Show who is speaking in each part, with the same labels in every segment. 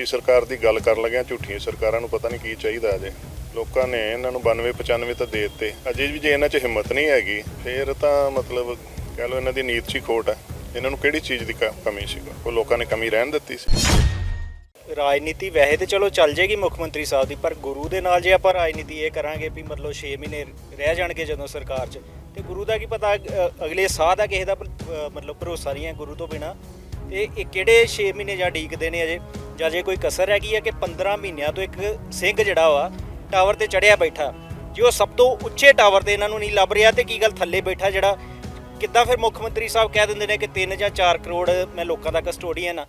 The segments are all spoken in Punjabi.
Speaker 1: ਸੱਚੀ ਸਰਕਾਰ ਦੀ ਗੱਲ ਕਰਨ ਲੱਗਿਆ ਝੂਠੀਆਂ ਸਰਕਾਰਾਂ ਨੂੰ ਪਤਾ ਨਹੀਂ ਕੀ ਚਾਹੀਦਾ ਅਜੇ। ਲੋਕਾਂ ਨੇ ਇਹਨਾਂ ਨੂੰ 92 95 ਤਾਂ ਦੇ ਦਿੱਤੇ। ਅਜੇ ਵੀ ਜੇ ਇਹਨਾਂ 'ਚ ਹਿੰਮਤ ਨਹੀਂ ਹੈਗੀ, ਫਿਰ ਤਾਂ ਮਤਲਬ ਕਹਿ ਲਓ ਇਹਨਾਂ ਦੀ ਨੀਤ 'ਚ ਹੀ ਖੋਟ ਹੈ ਇਹਨਾਂ ਨੂੰ ਕਿਹੜੀ ਚੀਜ਼ ਦੀ ਕਮੀ ਸੀ? ਉਹ ਲੋਕਾਂ ਨੇ ਕਮੀ ਰਹਿਣ ਦਿੱਤੀ ਸੀ।
Speaker 2: ਰਾਜਨੀਤੀ ਵੈਸੇ ਤੇ ਚਲੋ ਚੱਲ ਜੇਗੀ ਮੁੱਖ ਮੰਤਰੀ ਸਾਹਿਬ ਦੀ, ਪਰ ਗੁਰੂ ਦੇ ਨਾਲ ਜੇ ਆਪਾਂ ਰਾਜਨੀਤੀ ਇਹ ਕਰਾਂਗੇ ਵੀ ਮਤਲਬ 6 ਮਹੀਨੇ ਰਹਿ ਜਾਣਗੇ ਜਦੋਂ ਸਰਕਾਰ 'ਚ, ਤੇ ਗੁਰੂ ਦਾ ਕੀ ਪਤਾ ਅਗਲੇ ਸਾਹ ਦਾ ਕਿਸੇ ਦਾ ਮਤਲਬ ਭਰੋਸਾ ਨਹੀਂ ਹੈ ਗੁਰੂ ਤੋਂ ਬਿਨਾ। ਤੇ ਇਹ ਕਿਹੜੇ 6 ਮਹੀਨੇ ਜਾਂ ਢੀਕਦੇ ਨੇ ਅਜੇ? ਜਾਂ ਜੇ ਕੋਈ ਕਸਰ ਹੈਗੀ ਹੈ ਕਿ 15 ਮਹੀਨਿਆਂ ਤੋਂ ਇੱਕ ਸਿੰਘ ਜਿਹੜਾ ਵਾ ਟਾਵਰ ਤੇ ਚੜਿਆ ਬੈਠਾ, ਜੇ ਉਹ ਸਭ ਤੋਂ ਉੱਚੇ ਟਾਵਰ ਤੇ ਇਹਨਾਂ ਨੂੰ ਨਹੀਂ ਲੱਭ ਰਿਹਾ ਤੇ ਕੀ ਗੱਲ ਥੱਲੇ ਬੈਠਾ ਜਿਹੜਾ, ਕਿੱਦਾਂ ਫਿਰ ਮੁੱਖ ਮੰਤਰੀ ਸਾਹਿਬ ਕਹਿ ਦਿੰਦੇ ਨੇ ਕਿ 3 ਜਾਂ 4 ਕਰੋੜ ਮੈਂ ਲੋਕਾਂ ਦਾ ਕਸਟੋਡੀਅਨ ਆ।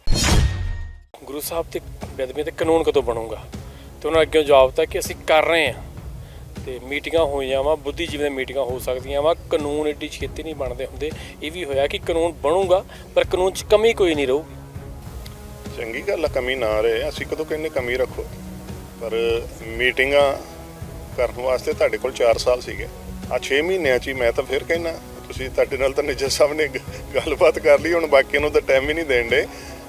Speaker 3: ਗੁਰੂ ਸਾਹਿਬ ਤੇ ਬੇਦਬੀ ਤੇ ਕਾਨੂੰਨ ਕਦੋਂ ਬਣੂਗਾ? ਤੇ ਉਹਨਾਂ ਅੱਗੇ ਜਵਾਬ ਤਾਂ ਕਿ ਅਸੀਂ ਕਰ ਰਹੇ ਹਾਂ। ਤੇ ਮੀਟਿੰਗਾਂ ਹੋਈਆਂ ਵਾ, ਬੁੱਧੀਜੀਵੀ ਦੀਆਂ ਮੀਟਿੰਗਾਂ ਹੋ ਸਕਦੀਆਂ ਵਾ, ਕਾਨੂੰਨ ਏਡੀ ਛੇਤੀ ਨਹੀਂ ਬਣਦੇ ਹੁੰਦੇ। ਇਹ ਵੀ ਹੋਇਆ ਕਿ ਕਾਨੂੰਨ ਬਣੂਗਾ, ਪਰ ਕਾਨੂੰਨ 'ਚ ਕਮੀ ਕੋਈ ਨਹੀਂ ਰਹੂਗੀ।
Speaker 1: ਚੰਗੀ ਗੱਲ ਆ, ਕਮੀ ਨਾ ਰਹੇ। ਅਸੀਂ ਕਦੋਂ ਕਹਿੰਦੇ ਕਮੀ ਰੱਖੋ? ਪਰ ਮੀਟਿੰਗਾਂ ਕਰਨ ਵਾਸਤੇ ਤੁਹਾਡੇ ਕੋਲ 4 ਸਾਲ ਸੀਗੇ। ਆ 6 ਮਹੀਨਿਆਂ 'ਚ ਹੀ ਮੈਂ ਤਾਂ ਫਿਰ ਕਹਿਣਾ ਤੁਸੀਂ ਤੁਹਾਡੇ ਨਾਲ ਤਾਂ ਨਿਜਰ ਸਾਹਿਬ ਨੇ ਗੱਲਬਾਤ ਕਰ ਲਈ, ਹੁਣ ਬਾਕੀਆਂ ਨੂੰ ਤਾਂ ਟਾਈਮ ਹੀ ਨਹੀਂ ਦੇਣ ਦੇ।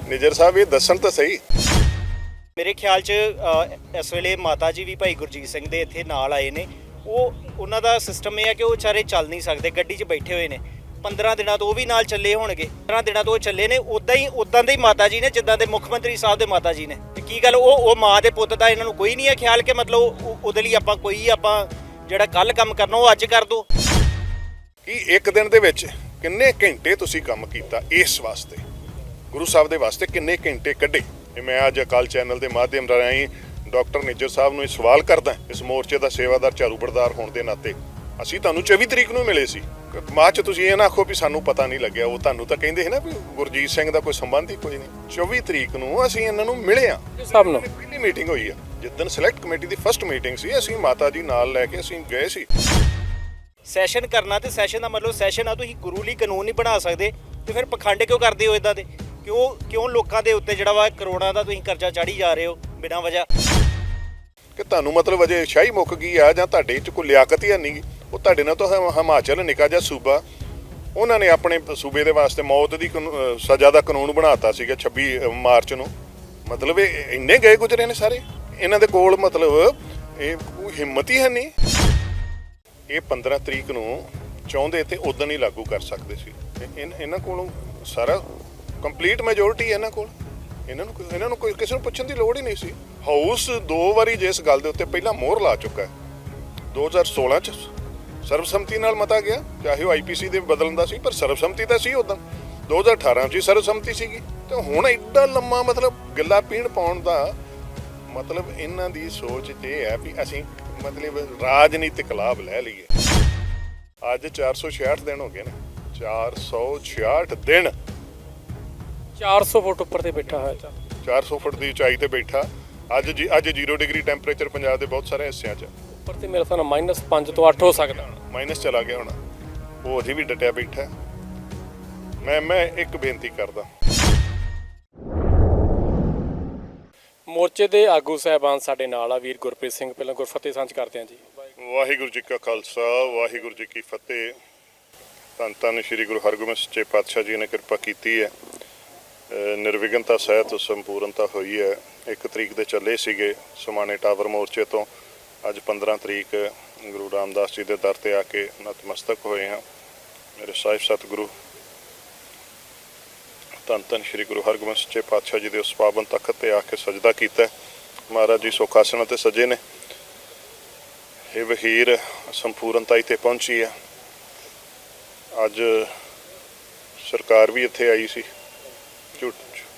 Speaker 1: ਨਿਜਰ ਸਾਹਿਬ, ਇਹ ਦੱਸਣ ਤਾਂ ਸਹੀ।
Speaker 2: ਮੇਰੇ ਖਿਆਲ 'ਚ ਇਸ ਵੇਲੇ ਮਾਤਾ ਜੀ ਵੀ ਭਾਈ ਗੁਰਜੀਤ ਸਿੰਘ ਦੇ ਇੱਥੇ ਨਾਲ ਆਏ ਨੇ। ਉਹ, ਉਹਨਾਂ ਦਾ ਸਿਸਟਮ ਇਹ ਹੈ ਕਿ ਉਹ ਵਿਚਾਰੇ ਚੱਲ ਨਹੀਂ ਸਕਦੇ, ਗੱਡੀ 'ਚ ਬੈਠੇ ਹੋਏ ਨੇ। 15 ਦਿਨਾਂ ਤੋਂ ਉਹ ਵੀ ਨਾਲ ਚੱਲੇ ਹੋਣਗੇ। 15 ਦਿਨਾਂ ਤੋਂ ਉਹ ਚੱਲੇ ਨੇ ਉਦਾਂ ਹੀ ਉਦਾਂ ਦੇ ਹੀ ਮਾਤਾ ਜੀ ਨੇ, ਜਿੱਦਾਂ ਦੇ ਮੁੱਖ ਮੰਤਰੀ ਸਾਹਿਬ ਦੇ ਮਾਤਾ ਜੀ ਨੇ। ਤੇ ਕੀ ਗੱਲ, ਉਹ ਉਹ ਮਾਂ ਦੇ ਪੁੱਤ ਦਾ ਇਹਨਾਂ ਨੂੰ ਕੋਈ ਨਹੀਂ ਹੈ ਖਿਆਲ ਕਿ ਮਤਲਬ ਉਹ- ਉਹਦੇ ਲਈ ਆਪਾਂ ਕੋਈ ਆਪਾਂ ਜਿਹੜਾ ਕੱਲ ਕੰਮ ਕਰਨਾ, ਉਹ ਅੱਜ ਕਰ ਦੋ।
Speaker 1: ਕਿ ਇੱਕ ਦਿਨ ਦੇ ਵਿੱਚ ਕਿੰਨੇ ਘੰਟੇ ਤੁਸੀਂ ਕੰਮ ਕੀਤਾ ਇਸ ਵਾਸਤੇ? ਗੁਰੂ ਸਾਹਿਬ ਦੇ ਵਾਸਤੇ ਕਿੰਨੇ ਘੰਟੇ ਕੱਢੇ? ਇਹ ਮੈਂ ਅੱਜ ਅਕਾਲ ਚੈਨਲ ਦੇ ਮਾਧਿਅਮ ਰਾਹੀਂ ਡਾਕਟਰ ਨਿੱਜਰ ਸਾਹਿਬ ਨੂੰ ਇਹ ਸਵਾਲ ਕਰਦਾ, ਇਸ ਮੋਰਚੇ ਦਾ ਸੇਵਾਦਾਰ ਝਾੜੂਬਰਦਾਰ ਹੋਣ ਦੇ ਨਾਤੇ। ਅਸੀਂ ਤੁਹਾਨੂੰ 24 ਤਰੀਕ ਨੂੰ ਮਿਲੇ ਸੀ। ਬਾਅਦ ਚ ਤੁਸੀਂ ਇਹ ਨਾ ਆਖੋ ਵੀ ਸਾਨੂੰ ਪਤਾ ਨਹੀਂ ਲੱਗਿਆ ਉਹ ਤੁਹਾਨੂੰ ਤਾਂ ਕਹਿੰਦੇ ਸੀ ਨਾ ਵੀ ਗੁਰਜੀਤ ਸਿੰਘ ਦਾ ਕੋਈ ਸੰਬੰਧ ਹੀ ਕੋਈ ਨਹੀਂ। 24 ਤਰੀਕ ਨੂੰ ਅਸੀਂ ਇਹਨਾਂ ਨੂੰ ਮਿਲੇ ਆ
Speaker 3: ਸਭ ਨੂੰ।
Speaker 1: ਪਹਿਲੀ ਮੀਟਿੰਗ ਹੋਈ ਆ। ਜਿੱਦਣ ਸਿਲੈਕਟ ਕਮੇਟੀ ਦੀ ਫਰਸਟ ਮੀਟਿੰਗ ਸੀ ਅਸੀਂ ਮਾਤਾ ਜੀ ਨਾਲ ਲੈ ਕੇ ਅਸੀਂ ਗਏ ਸੀ।
Speaker 2: ਸੈਸ਼ਨ ਕਰਨਾ ਤੇ ਸੈਸ਼ਨ ਦਾ ਮਤਲਬ ਸੈਸ਼ਨ ਆ ਤੁਸੀਂ ਗੁਰੂ ਲਈ ਕਾਨੂੰਨ ਨਹੀਂ ਬਣਾ ਸਕਦੇ। ਤੇ ਫਿਰ ਪਖੰਡ ਕਿਉਂ ਕਰਦੇ ਹੋ ਇਦਾਂ ਦੇ? ਕਿਉਂ ਕਿਉਂ ਲੋਕਾਂ ਦੇ ਉੱਤੇ ਜਿਹੜਾ ਵਾ ਕਰੋੜਾਂ ਦਾ ਤੁਸੀਂ ਕਰਜ਼ਾ ਚਾੜੀ ਜਾ ਰਹੇ ਹੋ ਬਿਨਾਂ ਵਜ੍ਹਾ?
Speaker 1: ਕਿ ਤੁਹਾਨੂੰ ਮਤਲਬ ਅਜੇ ਸ਼ਾਹੀ ਮੁੱਕ ਗਈ ਆ ਜਾਂ ਤੁਹਾਡੇ ਚ ਕੋਈ ਲਿਆਕਤ ਹੀ ਹੈ ਨਹੀਂ? ਉਹ ਤੁਹਾਡੇ ਨਾਲ ਤਾਂ ਹਿਮ- ਹਿਮਾਚਲ ਨਿਕਾ ਜਾਂ ਸੂਬਾ। ਉਹਨਾਂ ਨੇ ਆਪਣੇ ਸੂਬੇ ਦੇ ਵਾਸਤੇ ਮੌਤ ਦੀ ਕਾਨੂੰ, ਅਹ, ਸਜ਼ਾ ਦਾ ਕਾਨੂੰਨ ਬਣਾਤਾ ਸੀਗਾ 26 ਮਾਰਚ ਨੂੰ। ਮਤਲਬ ਇਹ ਇੰਨੇ ਗਏ ਗੁਜਰੇ ਨੇ ਸਾਰੇ? ਇਹਨਾਂ ਦੇ ਕੋਲ ਮਤਲਬ ਇਹ ਕੋਈ ਹਿੰਮਤ ਹੀ ਹੈ ਨਹੀਂ? ਇਹ 15 ਤਰੀਕ ਨੂੰ ਚਾਹੁੰਦੇ ਤੇ ਉਦੋਂ ਹੀ ਲਾਗੂ ਕਰ ਸਕਦੇ ਸੀ। ਤੇ ਇਨ- ਇਹਨਾਂ ਕੋਲੋਂ ਸਾਰਾ ਕੰਪਲੀਟ ਮੈਜੋਰਟੀ ਹੈ ਇਹਨਾਂ ਕੋਲ। ਇਹਨਾਂ ਨੂੰ ਇਹਨਾਂ ਨੂੰ ਕੋਈ ਕਿਸੇ ਨੂੰ ਪੁੱਛਣ ਦੀ ਲੋੜ ਹੀ ਨਹੀਂ ਸੀ। ਹਾਊਸ ਦੋ ਵਾਰੀ ਜਿਸ ਗੱਲ ਦੇ ਉੱਤੇ ਪਹਿਲਾਂ ਮੋਹਰ ਲਾ ਚੁੱਕਾ ਹੈ। 2016 ਚ ਸਰਬਸੰਮਤੀ ਨਾਲ ਮਤਾ ਗਿਆ ਚਾਹੇ ਉਹ ਆਈਪੀਸੀ ਦੇ ਬਦਲਣ ਦਾ ਸੀ, ਪਰ ਸਰਬਸੰਮਤੀ ਤਾਂ ਸੀ ਉਦੋਂ 2018 ਚ ਸਰਬਸੰਮਤੀ ਸੀਗੀ। ਤੇ ਹੁਣ ਐਡਾ ਲੰਮਾ ਮਤਲਬ ਗੱਲਾਂ ਪੀਣ ਪਾਉਣ ਦਾ ਮਤਲਬ ਇਹਨਾਂ ਦੀ ਸੋਚ ਤੇ ਇਹ ਹੈ ਵੀ ਅਸੀਂ ਮਤਲਬ ਰਾਜਨੀਤਿਕ ਲਾਭ ਲੈ ਲਈਏ। ਅੱਜ 466 ਦਿਨ ਹੋ ਗਏ ਨੇ। 466 ਦਿਨ।
Speaker 3: 400 ਫੁੱਟ ਉੱਪਰ ਤੇ ਬੈਠਾ ਹੋਇਆ ਚੱਲ।
Speaker 1: 400 ਫੁੱਟ ਦੀ ਉਚਾਈ ਤੇ ਬੈਠਾ। ਅੱਜ ਜੀ ਅੱਜ 0 ਡਿਗਰੀ ਟੈਂਪਰੇਚਰ ਪੰਜਾਬ ਦੇ ਬਹੁਤ ਸਾਰੇ ਹਿੱਸਿਆਂ 'ਚ।
Speaker 3: ਉੱਪਰ ਤੇ ਮੇਰੇ ਨਾਲ -5 ਤੋਂ 8 ਹੋ ਸਕਦਾ।
Speaker 1: ਮਾਈਨਸ ਚਲਾ ਗਿਆ ਹੁਣ। ਉਹ ਅਜੇ ਵੀ ਡਟਿਆ ਬੈਠਾ। ਮੈਂ ਮੈਂ ਇੱਕ ਬੇਨਤੀ ਕਰਦਾ।
Speaker 3: ਮੋਰਚੇ ਦੇ ਆਗੂ ਸਾਹਿਬਾਨ ਸਾਡੇ ਨਾਲ ਆ ਵੀਰ ਗੁਰਪ੍ਰੀਤ ਸਿੰਘ। ਪਹਿਲਾਂ ਗੁਰਫਤਿਹ ਸਾਂਝ ਕਰਦੇ ਹਾਂ ਜੀ।
Speaker 1: ਵਾਹਿਗੁਰੂ ਜੀ ਕਾ ਖਾਲਸਾ ਵਾਹਿਗੁਰੂ ਜੀ ਕੀ ਫਤਿਹ। ਧੰਨ ਧੰਨ ਸ੍ਰੀ ਗੁਰੂ ਹਰਗੋਬਿੰਦ ਸੱਚੇ ਪਾਤਸ਼ਾਹ ਜੀ ਨੇ ਕਿਰਪਾ ਕੀਤੀ ਹੈ। ਨਿਰਵਿਘਨਤਾ ਸਹਿਤ ਸੰਪੂਰਨਤਾ ਹੋਈ ਹੈ। ਇੱਕ ਤਰੀਕ ਦੇ ਚੱਲੇ ਸੀਗੇ ਸਮਾਣੇ ਟਾਵਰ ਮੋਰਚੇ ਤੋਂ। ਅੱਜ 15 ਤਰੀਕ ਗੁਰੂ ਰਾਮਦਾਸ ਜੀ ਦੇ ਦਰ ਤੇ ਆ ਕੇ ਨਤਮਸਤਕ ਹੋਏ ਹਾਂ। ਮੇਰੇ ਸਾਹਿਬ ਸਤਿਗੁਰੂ, ਧੰਨ ਧੰਨ ਸ੍ਰੀ ਗੁਰੂ ਹਰਗੋਬਿੰਦ ਸੱਚੇ ਪਾਤਸ਼ਾਹ ਜੀ ਦੇ ਉਸ ਪਾਵਨ ਤਖਤ ਤੇ ਆ ਕੇ ਸਜਦਾ ਕੀਤਾ ਮਹਾਰਾਜ ਜੀ ਸੁਖਾਸਨ ਤੇ ਸਜੇ ਨੇ। ਇਹ ਵਹੀਰ ਸੰਪੂਰਨਤਾਈ ਤੇ ਪਹੁੰਚੀ ਹੈ। ਅੱਜ ਸਰਕਾਰ ਵੀ ਇੱਥੇ ਆਈ ਸੀ।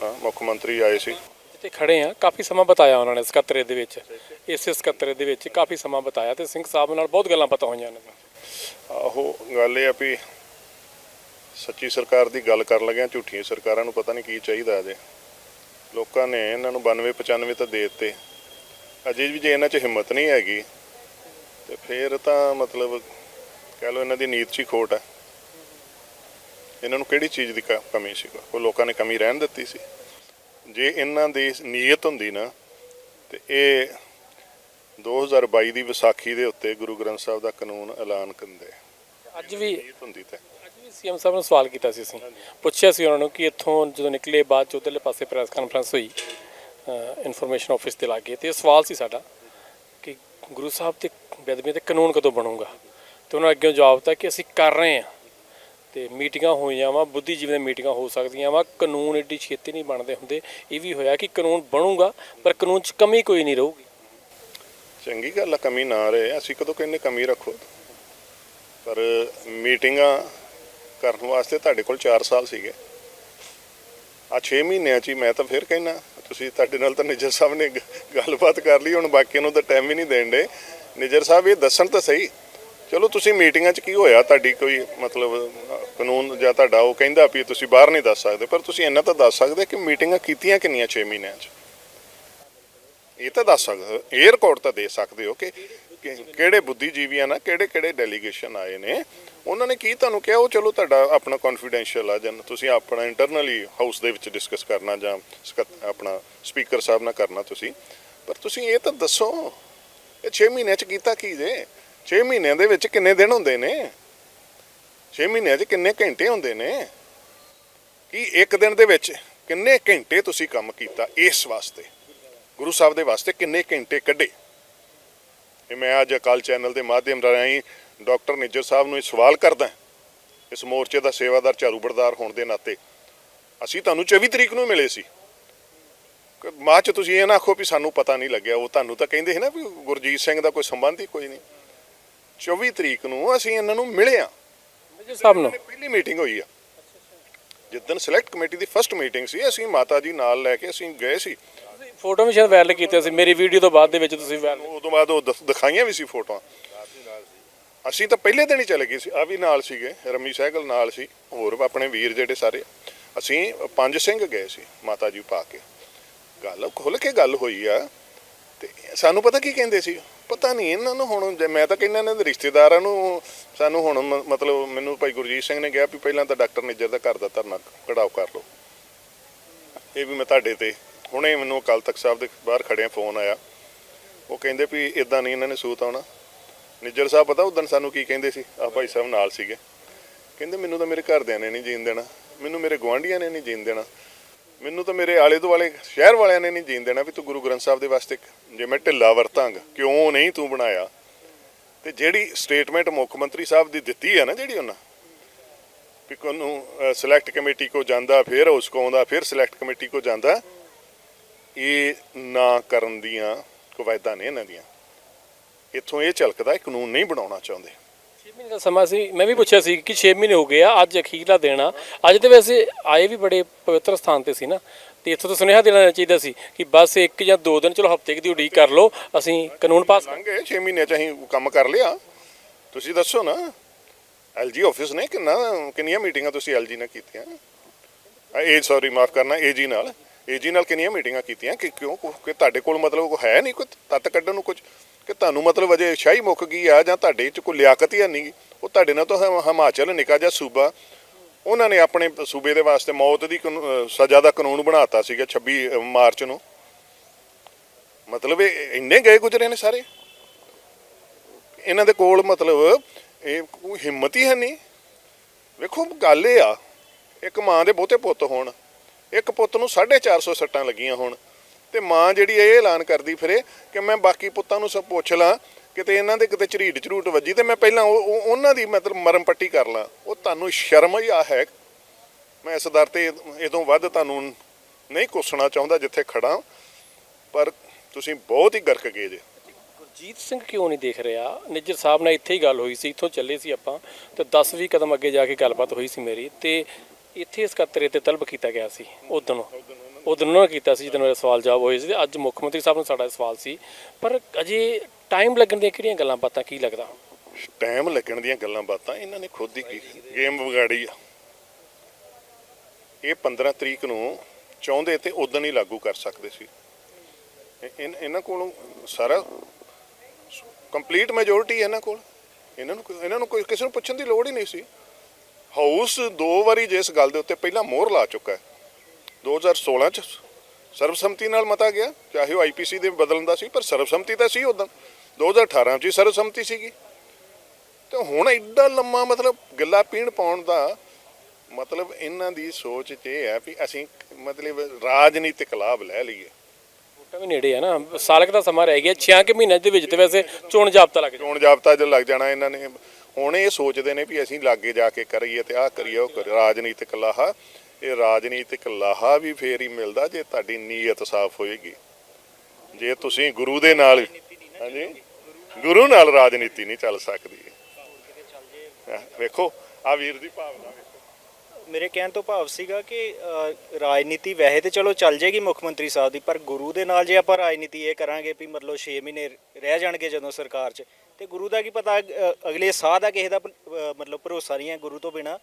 Speaker 1: ਮੁੱਖ ਮੰਤਰੀ ਆਏ ਸੀ।
Speaker 3: ਜਿੱਥੇ ਖੜੇ ਆ ਕਾਫੀ ਸਮਾਂ ਬਤਾਇਆ ਉਹਨਾਂ ਨੇ ਸਕੱਤਰੇ ਦੇ ਵਿੱਚ। ਇਸੇ ਸਕੱਤਰੇ ਦੇ ਵਿੱਚ ਕਾਫੀ ਸਮਾਂ ਬਤਾਇਆ ਤੇ ਸਿੰਘ ਸਾਹਿਬ ਨਾਲ ਬਹੁਤ ਗੱਲਾਂ ਪਤਾ ਹੋਈਆਂ ਨੇ।
Speaker 1: ਆਹੋ ਗੱਲ ਇਹ ਆ ਵੀ ਸੱਚੀ ਸਰਕਾਰ ਦੀ ਗੱਲ ਕਰਨ ਲੱਗਿਆ ਝੂਠੀਆਂ ਸਰਕਾਰਾਂ ਨੂੰ ਪਤਾ ਨਹੀਂ ਕੀ ਚਾਹੀਦਾ ਅਜੇ ਲੋਕਾਂ ਨੇ ਇਹਨਾਂ ਨੂੰ 92 95 ਤਾਂ ਦੇ ਦਿੱਤੇ। ਅਜੇ ਵੀ ਜੇ ਇਹਨਾਂ 'ਚ ਹਿੰਮਤ ਨਹੀਂ ਹੈਗੀ ਤੇ ਫਿਰ ਤਾਂ ਮਤਲਬ ਕਹਿ ਲਓ ਇਹਨਾਂ ਦੀ ਨੀਤ 'ਚ ਹੀ ਖੋਟ ਹੈ ਇਹਨਾਂ ਨੂੰ ਕਿਹੜੀ ਚੀਜ਼ ਦੀ ਕ- ਕਮੀ ਸੀ? ਉਹ ਲੋਕਾਂ ਨੇ ਕਮੀ ਰਹਿਣ ਦਿੱਤੀ ਸੀ। ਜੇ ਇਹਨਾਂ ਦੀ ਨੀਅਤ ਹੁੰਦੀ ਨਾ ਤੇ ਇਹ 2022 ਦੀ ਵਿਸਾਖੀ ਦੇ ਉੱਤੇ ਗੁਰੂ ਗ੍ਰੰਥ ਸਾਹਿਬ ਦਾ ਕਾਨੂੰਨ ਐਲਾਨ ਕਰਦੇ।
Speaker 3: ਅੱਜ ਵੀ
Speaker 1: ਨੀਅਤ ਹੁੰਦੀ ਤੇ।
Speaker 3: ਅੱਜ ਵੀ ਸੀਐਮ ਸਾਹਿਬ ਨੂੰ ਸਵਾਲ ਕੀਤਾ ਸੀ ਅਸੀਂ। ਪੁੱਛਿਆ ਸੀ ਉਹਨਾਂ ਨੂੰ ਕਿ ਇੱਥੋਂ ਜਦੋਂ ਨਿਕਲੇ ਬਾਅਦ ਚ ਉਧਰਲੇ ਪਾਸੇ ਪ੍ਰੈਸ ਕਾਨਫਰੰਸ ਹੋਈ ਇਨਫੋਰਮੇਸ਼ਨ ਆਫਿਸ ਤੇ ਲੱਗੇ ਤੇ ਇਹ ਸਵਾਲ ਸੀ ਸਾਡਾ ਕਿ ਗੁਰੂ ਸਾਹਿਬ ਤੇ ਬੇਅਦਬੀਆਂ ਤੇ ਕਾਨੂੰਨ ਕਦੋਂ ਬਣੂਗਾ? ਤੇ ਉਹਨਾਂ ਅੱਗੇ ਜਵਾਬ ਦਿੱਤਾ ਕਿ ਅਸੀਂ ਕਰ ਰਹੇ ਹਾਂ। ਤੇ ਮੀਟਿੰਗਾਂ ਹੋਈਆਂ ਵਾ ਬੁੱਧੀਜੀਵੀ ਦੀਆਂ ਮੀਟਿੰਗਾਂ ਹੋ ਸਕਦੀਆਂ ਵਾ। ਕਾਨੂੰਨ ਏਡੀ ਛੇਤੀ ਨਹੀਂ ਬਣਦੇ ਹੁੰਦੇ। ਇਹ ਵੀ ਹੋਇਆ ਕਿ ਕਾਨੂੰਨ ਬਣੂਗਾ, ਪਰ ਕਾਨੂੰਨ 'ਚ ਕਮੀ ਕੋਈ ਨਹੀਂ ਰਹੂਗੀ।
Speaker 1: ਚੰਗੀ ਗੱਲ ਆ, ਕਮੀ ਨਾ ਰਹੇ। ਅਸੀਂ ਕਦੋਂ ਕਹਿੰਦੇ ਕਮੀ ਰੱਖੋ? ਪਰ ਮੀਟਿੰਗਾਂ ਕਰਨ ਵਾਸਤੇ ਤੁਹਾਡੇ ਕੋਲ 4 ਸਾਲ ਸੀਗੇ। ਆ 6 ਮਹੀਨਿਆਂ ਚ ਹੀ ਮੈਂ ਤਾਂ ਫਿਰ ਕਹਿਣਾ ਤੁਸੀਂ ਤੁਹਾਡੇ ਨਾਲ ਤਾਂ ਨਿਜਰ ਸਾਹਿਬ ਨੇ ਗੱਲਬਾਤ ਕਰ ਲਈ, ਹੁਣ ਬਾਕੀਆਂ ਨੂੰ ਤਾਂ ਟਾਈਮ ਹੀ ਨਹੀਂ ਦੇਣ ਦੇ। ਨਿਜਰ ਸਾਹਿਬ, ਇਹ ਦੱਸਣ ਤਾਂ ਸਹੀ। ਚਲੋ ਤੁਸੀਂ ਮੀਟਿੰਗਾਂ 'ਚ ਕੀ ਹੋਇਆ? ਤੁਹਾਡੀ ਕੋਈ ਮਤਲਬ, ਕਾਨੂੰਨ ਜਾਂ ਤੁਹਾਡਾ ਉਹ ਕਹਿੰਦਾ ਵੀ ਤੁਸੀਂ ਬਾਹਰ ਨਹੀਂ ਦੱਸ ਸਕਦੇ, ਪਰ ਤੁਸੀਂ ਇੰਨਾ ਤਾਂ ਦੱਸ ਸਕਦੇ ਕਿ ਮੀਟਿੰਗਾਂ ਕੀਤੀਆਂ ਕਿੰਨੀਆਂ 6 ਮਹੀਨਿਆਂ 'ਚ? ਇਹ ਤਾਂ ਦੱਸ ਸਕਦੇ ਹੋ, ਇਹ ਰਿਕਾਰਡ ਤਾਂ ਦੇ ਸਕਦੇ ਹੋ ਕਿ ਕਿਹੜੇ ਬੁੱਧੀਜੀਵੀਆਂ ਨਾਲ ਕਿਹੜੇ ਕਿਹੜੇ ਡੈਲੀਗੇਸ਼ਨ ਆਏ ਨੇ। ਉਹਨਾਂ ਨੇ ਕੀ ਤੁਹਾਨੂੰ ਕਿਹਾ? ਉਹ ਚਲੋ ਤੁਹਾਡਾ ਆਪਣਾ ਕੌਨਫੀਡੈਂਸ਼ੀਅਲ ਆ, ਜਾਂ ਤੁਸੀਂ ਆਪਣਾ ਇੰਟਰਨਲੀ ਹਾਊਸ ਦੇ ਵਿੱਚ ਡਿਸਕਸ ਕਰਨਾ ਜਾਂ ਸਕੱਤ- ਆਪਣਾ ਸਪੀਕਰ ਸਾਹਿਬ ਨਾਲ ਕਰਨਾ ਤੁਸੀਂ। ਪਰ ਤੁਸੀਂ ਇਹ ਤਾਂ ਦੱਸੋ, ਇਹ 6 ਮਹੀਨਿਆਂ ਚ ਕੀਤਾ ਕੀ ਜੇ? 6 ਮਹੀਨਿਆਂ ਦੇ ਵਿੱਚ ਕਿੰਨੇ ਦਿਨ ਹੁੰਦੇ ਨੇ? 6 ਮਹੀਨਿਆਂ 'ਚ ਕਿੰਨੇ ਘੰਟੇ ਹੁੰਦੇ ਨੇ? ਕਿ ਇੱਕ ਦਿਨ ਦੇ ਵਿੱਚ ਕਿੰਨੇ ਘੰਟੇ ਤੁਸੀਂ ਕੰਮ ਕੀਤਾ ਇਸ ਵਾਸਤੇ? ਗੁਰੂ ਸਾਹਿਬ ਦੇ ਵਾਸਤੇ ਕਿੰਨੇ ਘੰਟੇ ਕੱਢੇ? ਇਹ ਮੈਂ ਅੱਜ ਅਕਾਲ ਚੈਨਲ ਦੇ ਮਾਧਿਅਮ ਰਾਹੀਂ ਡਾਕਟਰ ਨਿੱਜਰ ਸਾਹਿਬ ਨੂੰ ਇਹ ਸਵਾਲ ਕਰਦਾ ਇਸ ਮੋਰਚੇ ਦਾ ਸੇਵਾਦਾਰ ਝਾੜੂਬਰਦਾਰ ਹੋਣ ਦੇ ਨਾਤੇ। ਅਸੀਂ ਤੁਹਾਨੂੰ 24 ਤਰੀਕ ਨੂੰ ਮਿਲੇ ਸੀ। ਮਾਂ ਚ ਤੁਸੀਂ ਇਹ ਨਾ ਆਖੋ ਵੀ ਸਾਨੂੰ ਪਤਾ ਨਹੀਂ ਲੱਗਿਆ। ਉਹ ਤੁਹਾਨੂੰ ਤਾਂ ਕਹਿੰਦੇ ਸੀ ਨਾ ਵੀ ਗੁਰਜੀਤ ਸਿੰਘ ਦਾ ਕੋਈ ਸੰਬੰਧ ਹੀ ਕੋਈ ਨਹੀਂ। 24 ਤਰੀਕ ਨੂੰ ਅਸੀਂ ਇਹਨਾਂ ਨੂੰ ਮਿਲੇ ਆ
Speaker 3: ਮੇਜਰ ਸਾਹਿਬ ਨੂੰ।
Speaker 1: ਪਹਿਲੀ ਮੀਟਿੰਗ ਹੋਈ ਆ। ਜਿੱਦਣ ਸਿਲੈਕਟ ਕਮੇਟੀ ਦੀ ਫਰਸਟ ਮੀਟਿੰਗ ਸੀ ਅਸੀਂ ਮਾਤਾ ਜੀ ਨਾਲ ਲੈ ਕੇ ਅਸੀਂ ਗਏ ਸੀ।
Speaker 3: ਫੋਟੋ ਵੀ ਸ਼ਾਇਦ ਵਾਇਰਲ ਕੀਤੇ ਸੀ ਮੇਰੀ ਵੀਡੀਓ ਤੋਂ ਬਾਅਦ ਦੇ ਵਿੱਚ ਤੁਸੀਂ ਵਾਇਰਲ
Speaker 1: ਉਦੋਂ ਬਾਅਦ ਉਹ ਦਖ- ਦਿਖਾਈਆਂ ਵੀ ਸੀ ਫੋਟੋਆਂ ਅਸੀਂ ਤਾਂ ਪਹਿਲੇ ਦਿਨ ਹੀ ਚਲੇ ਗਏ ਸੀ ਆ ਵੀ ਨਾਲ ਸੀਗੇ ਰਮੀ ਸਹਿਗਲ ਨਾਲ ਸੀ ਹੋਰ ਆਪਣੇ ਵੀਰ ਜਿਹੜੇ ਸਾਰੇ। ਅਸੀਂ ਪੰਜ ਸਿੰਘ ਗਏ ਸੀ ਮਾਤਾ ਜੀ ਪਾ ਕੇ। ਗੱਲ ਖੁੱਲ ਕੇ ਗੱਲ ਹੋਈ ਆ ਤੇ ਸਾਨੂੰ ਪਤਾ ਕੀ ਕਹਿੰਦੇ ਸੀ? ਪਤਾ ਨਹੀਂ ਇਹਨਾਂ ਨੂੰ ਹੁਣ, ਜੇ ਮੈਂ ਤਾਂ ਕਹਿੰਦਾ ਇਹਨਾਂ ਦੇ ਰਿਸ਼ਤੇਦਾਰਾਂ ਨੂੰ, ਸਾਨੂੰ ਹੁਣ ਮ- ਮਤਲਬ ਮੈਨੂੰ ਭਾਈ ਗੁਰਜੀਤ ਸਿੰਘ ਨੇ ਕਿਹਾ ਵੀ ਪਹਿਲਾਂ ਤਾਂ ਡਾਕਟਰ ਨਿੱਜਰ ਦਾ ਘਰ ਦਾ ਧਰਨਾ ਕਢਾਓ ਕਰ ਲਓ। ਇਹ ਵੀ ਮੈਂ ਤੁਹਾਡੇ ਤੇ, ਹੁਣੇ ਮੈਨੂੰ ਅਕਾਲ ਤਖਤ ਸਾਹਿਬ ਦੇ ਬਾਹਰ ਖੜਿਆ ਫੋਨ ਆਇਆ। ਉਹ ਕਹਿੰਦੇ ਵੀ ਇਦਾਂ ਨਹੀਂ ਇਹਨਾਂ ਨੇ ਸੂਤ ਆਉਣਾ। ਨਿੱਜਰ ਸਾਹਿਬ ਪਤਾ ਉਦੋਂ ਸਾਨੂੰ ਕੀ ਕਹਿੰਦੇ ਸੀ? ਆ ਭਾਈ ਸਾਹਿਬ ਨਾਲ ਸੀਗੇ। ਕਹਿੰਦੇ ਮੈਨੂੰ ਤਾਂ ਮੇਰੇ ਘਰਦਿਆਂ ਨੇ ਨਹੀਂ ਜੀਣ ਦੇਣਾ। ਮੈਨੂੰ ਮੇਰੇ ਗੁਆਂਢੀਆਂ ਨੇ ਨਹੀਂ ਜੀਣ ਦੇਣਾ। ਮੈਨੂੰ ਤਾਂ ਮੇਰੇ ਆਲੇ ਦੁਆਲੇ ਸ਼ਹਿਰ ਵਾਲਿਆਂ ਨੇ ਨਹੀਂ ਜੀਣ ਦੇਣਾ ਵੀ ਤੂੰ ਗੁਰੂ ਗ੍ਰੰਥ ਸਾਹਿਬ ਦੇ ਵਾਸਤੇ ਜੇ ਮੈਂ ਢਿੱਲਾ ਵਰਤਾਂਗਾ, ਕਿਉਂ ਨਹੀਂ ਤੂੰ ਬਣਾਇਆ? ਤੇ ਜਿਹੜੀ ਸਟੇਟਮੈਂਟ ਮੁੱਖ ਮੰਤਰੀ ਸਾਹਿਬ ਦੀ ਦਿੱਤੀ ਹੈ ਨਾ ਜਿਹੜੀ ਉਹਨਾਂ, ਵੀ ਕੋਨੂੰ ਸਿਲੈਕਟ ਕਮੇਟੀ ਕੋ ਜਾਂਦਾ, ਫਿਰ ਉਸ ਕੋ ਆਉਂਦਾ, ਫਿਰ ਸਿਲੈਕਟ ਕਮੇਟੀ ਕੋ ਜਾਂਦਾ, ਇਹ ਨਾ ਕਰਨ ਦੀਆਂ ਕਵਾਇਦਾਂ ਨੇ ਇਹਨਾਂ ਦੀਆਂ। ਇੱਥੋਂ ਇਹ ਝਲਕਦਾ ਕਾਨੂੰਨ ਨਹੀਂ ਬਣਾਉਣਾ ਚਾਹੁੰਦੇ।
Speaker 3: 6 ਮਹੀਨੇ ਦਾ ਸਮਾਂ ਸੀ ਮੈਂ ਵੀ ਪੁੱਛਿਆ ਸੀ ਕਿ 6 ਮਹੀਨੇ ਹੋ ਗਏ ਆ ਅੱਜ ਅਖੀਰਲਾ ਦੇਣਾ ਅੱਜ ਤੇ ਵੈਸੇ ਆਏ ਵੀ ਬੜੇ ਪਵਿੱਤਰ ਸਥਾਨ ਤੇ ਸੀ ਨਾ ਤੇ ਇੱਥੋਂ ਤਾਂ ਸੁਨੇਹਾ ਦੇਣਾ ਚਾਹੀਦਾ ਸੀ ਕਿ ਬਸ ਇੱਕ ਜਾਂ ਦੋ ਦਿਨ ਚਲੋ ਹਫ਼ਤੇ ਦੀ ਉਡੀਕ ਕਰ ਲਓ ਅਸੀਂ ਕਾਨੂੰਨ ਪਾਸ
Speaker 1: ਲੰਘ ਗਏ 6 ਮਹੀਨੇ ਚ ਅਸੀਂ ਕੰਮ ਕਰ ਲਿਆ। ਤੁਸੀਂ ਦੱਸੋ ਨਾ ਐਲਜੀ ਆਫਿਸ ਨੇ ਕਿੰਨਾ ਕਿੰਨੀਆਂ ਮੀਟਿੰਗਾਂ ਤੁਸੀਂ ਐਲਜੀ ਨਾਲ ਕੀਤੀਆਂ? ਇਹ ਸੌਰੀ ਮਾਫ ਕਰਨਾ ਏਜੀ ਨਾਲ। ਏਜੀ ਨਾਲ ਕਿੰਨੀਆਂ ਮੀਟਿੰਗਾਂ ਕੀਤੀਆਂ ਕਿ ਕਿਉਂ ਕਿ ਤੁਹਾਡੇ ਕੋਲ ਮਤਲਬ ਕੋਈ ਹੈ ਨਹੀਂ ਕੋਈ ਤੱਤ ਕੱਢਣ ਨੂੰ ਕੁਝ ਕਿ ਤੁਹਾਨੂੰ ਮਤਲਬ ਅਜੇ ਸ਼ਾਹੀ ਮੁੱਕ ਗਈ ਆ ਜਾਂ ਤੁਹਾਡੇ ਚ ਕੋਈ ਲਿਆਕਤ ਹੀ ਨਹੀਂ ਉਹ ਤੁਹਾਡੇ ਨਾਲ ਤਾਂ ਹਿਮ- ਹਿਮਾਚਲ ਨਿਕਾ ਜਿਹਾ ਸੂਬਾ। ਉਹਨਾਂ ਨੇ ਆਪਣੇ ਸੂਬੇ ਦੇ ਵਾਸਤੇ ਮੌਤ ਦੀ ਕਾਨੂ- ਅਹ ਸਜ਼ਾ ਦਾ ਕਾਨੂੰਨ ਬਣਾਤਾ ਸੀਗਾ 26 ਮਾਰਚ ਨੂੰ। ਮਤਲਬ ਇਹ ਇੰਨੇ ਗਏ ਗੁਜਰੇ ਨੇ ਸਾਰੇ? ਇਹਨਾਂ ਦੇ ਕੋਲ ਮਤਲਬ ਇਹ ਕੋਈ ਹਿੰਮਤ ਹੀ ਹੈ ਨਹੀਂ। ਵੇਖੋ, ਗੱਲ ਇਹ ਆ, ਇੱਕ ਮਾਂ ਦੇ ਬਹੁਤੇ ਪੁੱਤ ਹੋਣ। ਇੱਕ ਪੁੱਤ ਨੂੰ 450 ਸੱਟਾਂ ਲੱਗੀਆਂ ਹੋਣ। ਤੇ ਮਾਂ ਜਿਹੜੀ ਇਹ ਐਲਾਨ ਕਰਦੀ ਫਿਰੇ ਕਿ ਮੈਂ ਬਾਕੀ ਪੁੱਤਾਂ ਨੂੰ ਸਭ ਪੁੱਛ ਲਾਂ ਕਿਤੇ ਇਹਨਾਂ ਦੇ ਕਿਤੇ ਝਰੀਟ ਝਰੂਟ ਵੱਜੀ ਤੇ ਮੈਂ ਪਹਿਲਾਂ ਉਹ- ਉਹ- ਉਹਨਾਂ ਦੀ ਮਤਲਬ ਮਰਮ ਪੱਟੀ ਕਰ ਲਾਂ। ਉਹ ਤੁਹਾਨੂੰ ਸ਼ਰਮ ਹੀ ਆ ਹੈ। ਮੈਂ ਇਸ ਦਰ ਤੇ ਇਹ ਤੋਂ ਵੱਧ ਤੁਹਾਨੂੰ ਨਹੀਂ ਕੋਸਣਾ ਚਾਹੁੰਦਾ ਜਿੱਥੇ ਖੜਾ ਪਰ ਤੁਸੀਂ ਬਹੁਤ ਹੀ ਗਰਕ ਗਏ ਜੇ।
Speaker 3: ਗੁਰਜੀਤ ਸਿੰਘ ਕਿਉਂ ਨਹੀਂ ਦੇਖ ਰਿਹਾ? ਨਿੱਜਰ ਸਾਹਿਬ ਨਾਲ ਇੱਥੇ ਹੀ ਗੱਲ ਹੋਈ ਸੀ ਇੱਥੋਂ ਚੱਲੇ ਸੀ ਆਪਾਂ ਤੇ 10 20 ਕਦਮ ਅੱਗੇ ਜਾ ਕੇ ਗੱਲਬਾਤ ਹੋਈ ਸੀ ਮੇਰੀ ਤੇ ਇੱਥੇ ਇਸ ਕਤਰੇ ਤੇ ਤਲਬ ਕੀਤਾ ਗਿਆ ਸੀ ਉਦੋਂ। ਉਹ ਦੋਨੋਂ ਨੇ ਕੀਤਾ ਸੀ ਜਦੋਂ ਮੇਰਾ ਸਵਾਲ ਜਵਾਬ ਹੋਏ ਸੀ ਤੇ ਅੱਜ ਮੁੱਖ ਮੰਤਰੀ ਸਾਹਿਬ ਨੂੰ ਸਾਡਾ ਸਵਾਲ ਸੀ। ਪਰ ਅਜੇ ਟਾਈਮ ਲੱਗਣ ਦੀਆਂ ਕਿਹੜੀਆਂ ਗੱਲਾਂ ਬਾਤਾਂ, ਕੀ ਲੱਗਦਾ?
Speaker 1: ਟਾਈਮ ਲੱਗਣ ਦੀਆਂ ਗੱਲਾਂ ਬਾਤਾਂ, ਇਹਨਾਂ ਨੇ ਖੁਦ ਹੀ ਗੇਮ ਵਿਗਾੜੀ ਆ। ਇਹ 15 ਤਰੀਕ ਨੂੰ ਚਾਹੁੰਦੇ ਤੇ ਉਦੋਂ ਹੀ ਲਾਗੂ ਕਰ ਸਕਦੇ ਸੀ। ਇਹਨਾਂ ਕੋਲੋਂ ਸਾਰਾ ਕੰਪਲੀਟ ਮੈਜੋਰਿਟੀ ਇਹਨਾਂ ਕੋਲ। ਇਹਨਾਂ ਨੂੰ ਇਹਨਾਂ ਨੂੰ ਕੋਈ ਕਿਸੇ ਨੂੰ ਪੁੱਛਣ ਦੀ ਲੋੜ ਹੀ ਨਹੀਂ ਸੀ। ਹਾਊਸ ਦੋ ਵਾਰੀ ਜਿਸ ਗੱਲ ਦੇ ਉੱਤੇ ਪਹਿਲਾਂ ਮੋਹਰ ਲਾ ਚੁੱਕਾ ਹੈ। 2016 ਚ ਸਰਬਸੰਮਤੀ ਨਾਲ ਮਤਾ ਗਿਆ ਚਾਹੇ ਉਹ ਆਈਪੀਸੀ ਦੇ ਬਦਲਣ ਦਾ ਸੀ ਪਰ ਸਰਬਸੰਮਤੀ ਤਾਂ ਸੀ ਉਦੋਂ 2018 ਚ ਸਰਬਸੰਮਤੀ ਸੀਗੀ। ਤੇ ਹੁਣ ਐਡਾ ਲੰਮਾ ਮਤਲਬ ਗੱਲਾਂ ਪੀਣ ਪਾਉਣ ਦਾ ਮਤਲਬ ਇਹਨਾਂ ਦੀ ਸੋਚ 'ਚ ਇਹ ਹੈ ਵੀ ਅਸੀਂ ਮਤਲਬ ਰਾਜਨੀਤਿਕ ਲਾਭ ਲੈ ਲਈਏ।
Speaker 3: ਵੋਟਾਂ ਵੀ ਨੇੜੇ ਆ ਨਾ। ਸਾਲਕ ਦਾ ਸਮਾਂ ਰਹਿ ਗਿਆ। 6 ਕਿ ਮਹੀਨਿਆਂ ਦੇ ਵਿੱਚ ਤੇ ਵੈਸੇ ਚੋਣ ਜਾਬਤਾ ਲੱਗ
Speaker 1: ਚੋਣ ਜਾਬਤਾ ਜਦ ਲੱਗ ਜਾਣਾ ਇਹਨਾਂ ਨੇ। ਹੁਣ ਇਹ ਸੋਚਦੇ ਨੇ ਵੀ ਅਸੀਂ ਲਾਗੇ ਜਾ ਕੇ ਕਰੀਏ ਤੇ ਆਹ ਕਰੀਏ ਉਹ ਕਰੀਏ। ਰਾਜਨੀਤਿਕ ਲਾਹਾ। ਇਹ ਰਾਜਨੀਤਿਕ ਲਾਹਾ ਵੀ ਫੇਰ ਹੀ ਮਿਲਦਾ ਜੇ ਤੁਹਾਡੀ ਨੀਅਤ ਸਾਫ਼ ਹੋਏਗੀ। ਜੇ ਤੁਸੀਂ ਗੁਰੂ ਦੇ ਨਾਲ ਹਾਂਜੀ? ਗੁਰੂ ਨਾਲ ਰਾਜਨੀਤੀ ਨਹੀਂ ਚੱਲ ਸਕਦੀ। ਵੇਖੋ, ਆ ਵੀਰ ਦੀ ਭਾਵਨਾ
Speaker 2: ਮੇਰੇ ਕਹਿਣ ਤੋਂ ਭਾਵ ਸੀਗਾ ਕਿ ਰਾਜਨੀਤੀ ਵੈਸੇ ਤੇ ਚਲੋ ਚੱਲ ਜਾਏਗੀ ਮੁੱਖ ਮੰਤਰੀ ਸਾਹਿਬ ਦੀ, ਪਰ ਗੁਰੂ ਦੇ ਨਾਲ ਜੇ ਆਪਾਂ ਰਾਜਨੀਤੀ ਇਹ ਕਰਾਂਗੇ ਵੀ ਮਤਲਬ 6 ਮਹੀਨੇ ਰਹਿ ਜਾਣਗੇ ਜਦੋਂ ਸਰਕਾਰ 'ਚ, ਤੇ ਗੁਰੂ ਦਾ ਕੀ ਪਤਾ ਅਗਲੇ ਸਾਹ ਦਾ ਕਿਸੇ ਦਾ ਮਤਲਬ ਭਰੋਸਾ ਨਹੀਂ ਹੈ ਗੁਰੂ ਤੋਂ ਬਿਨਾ।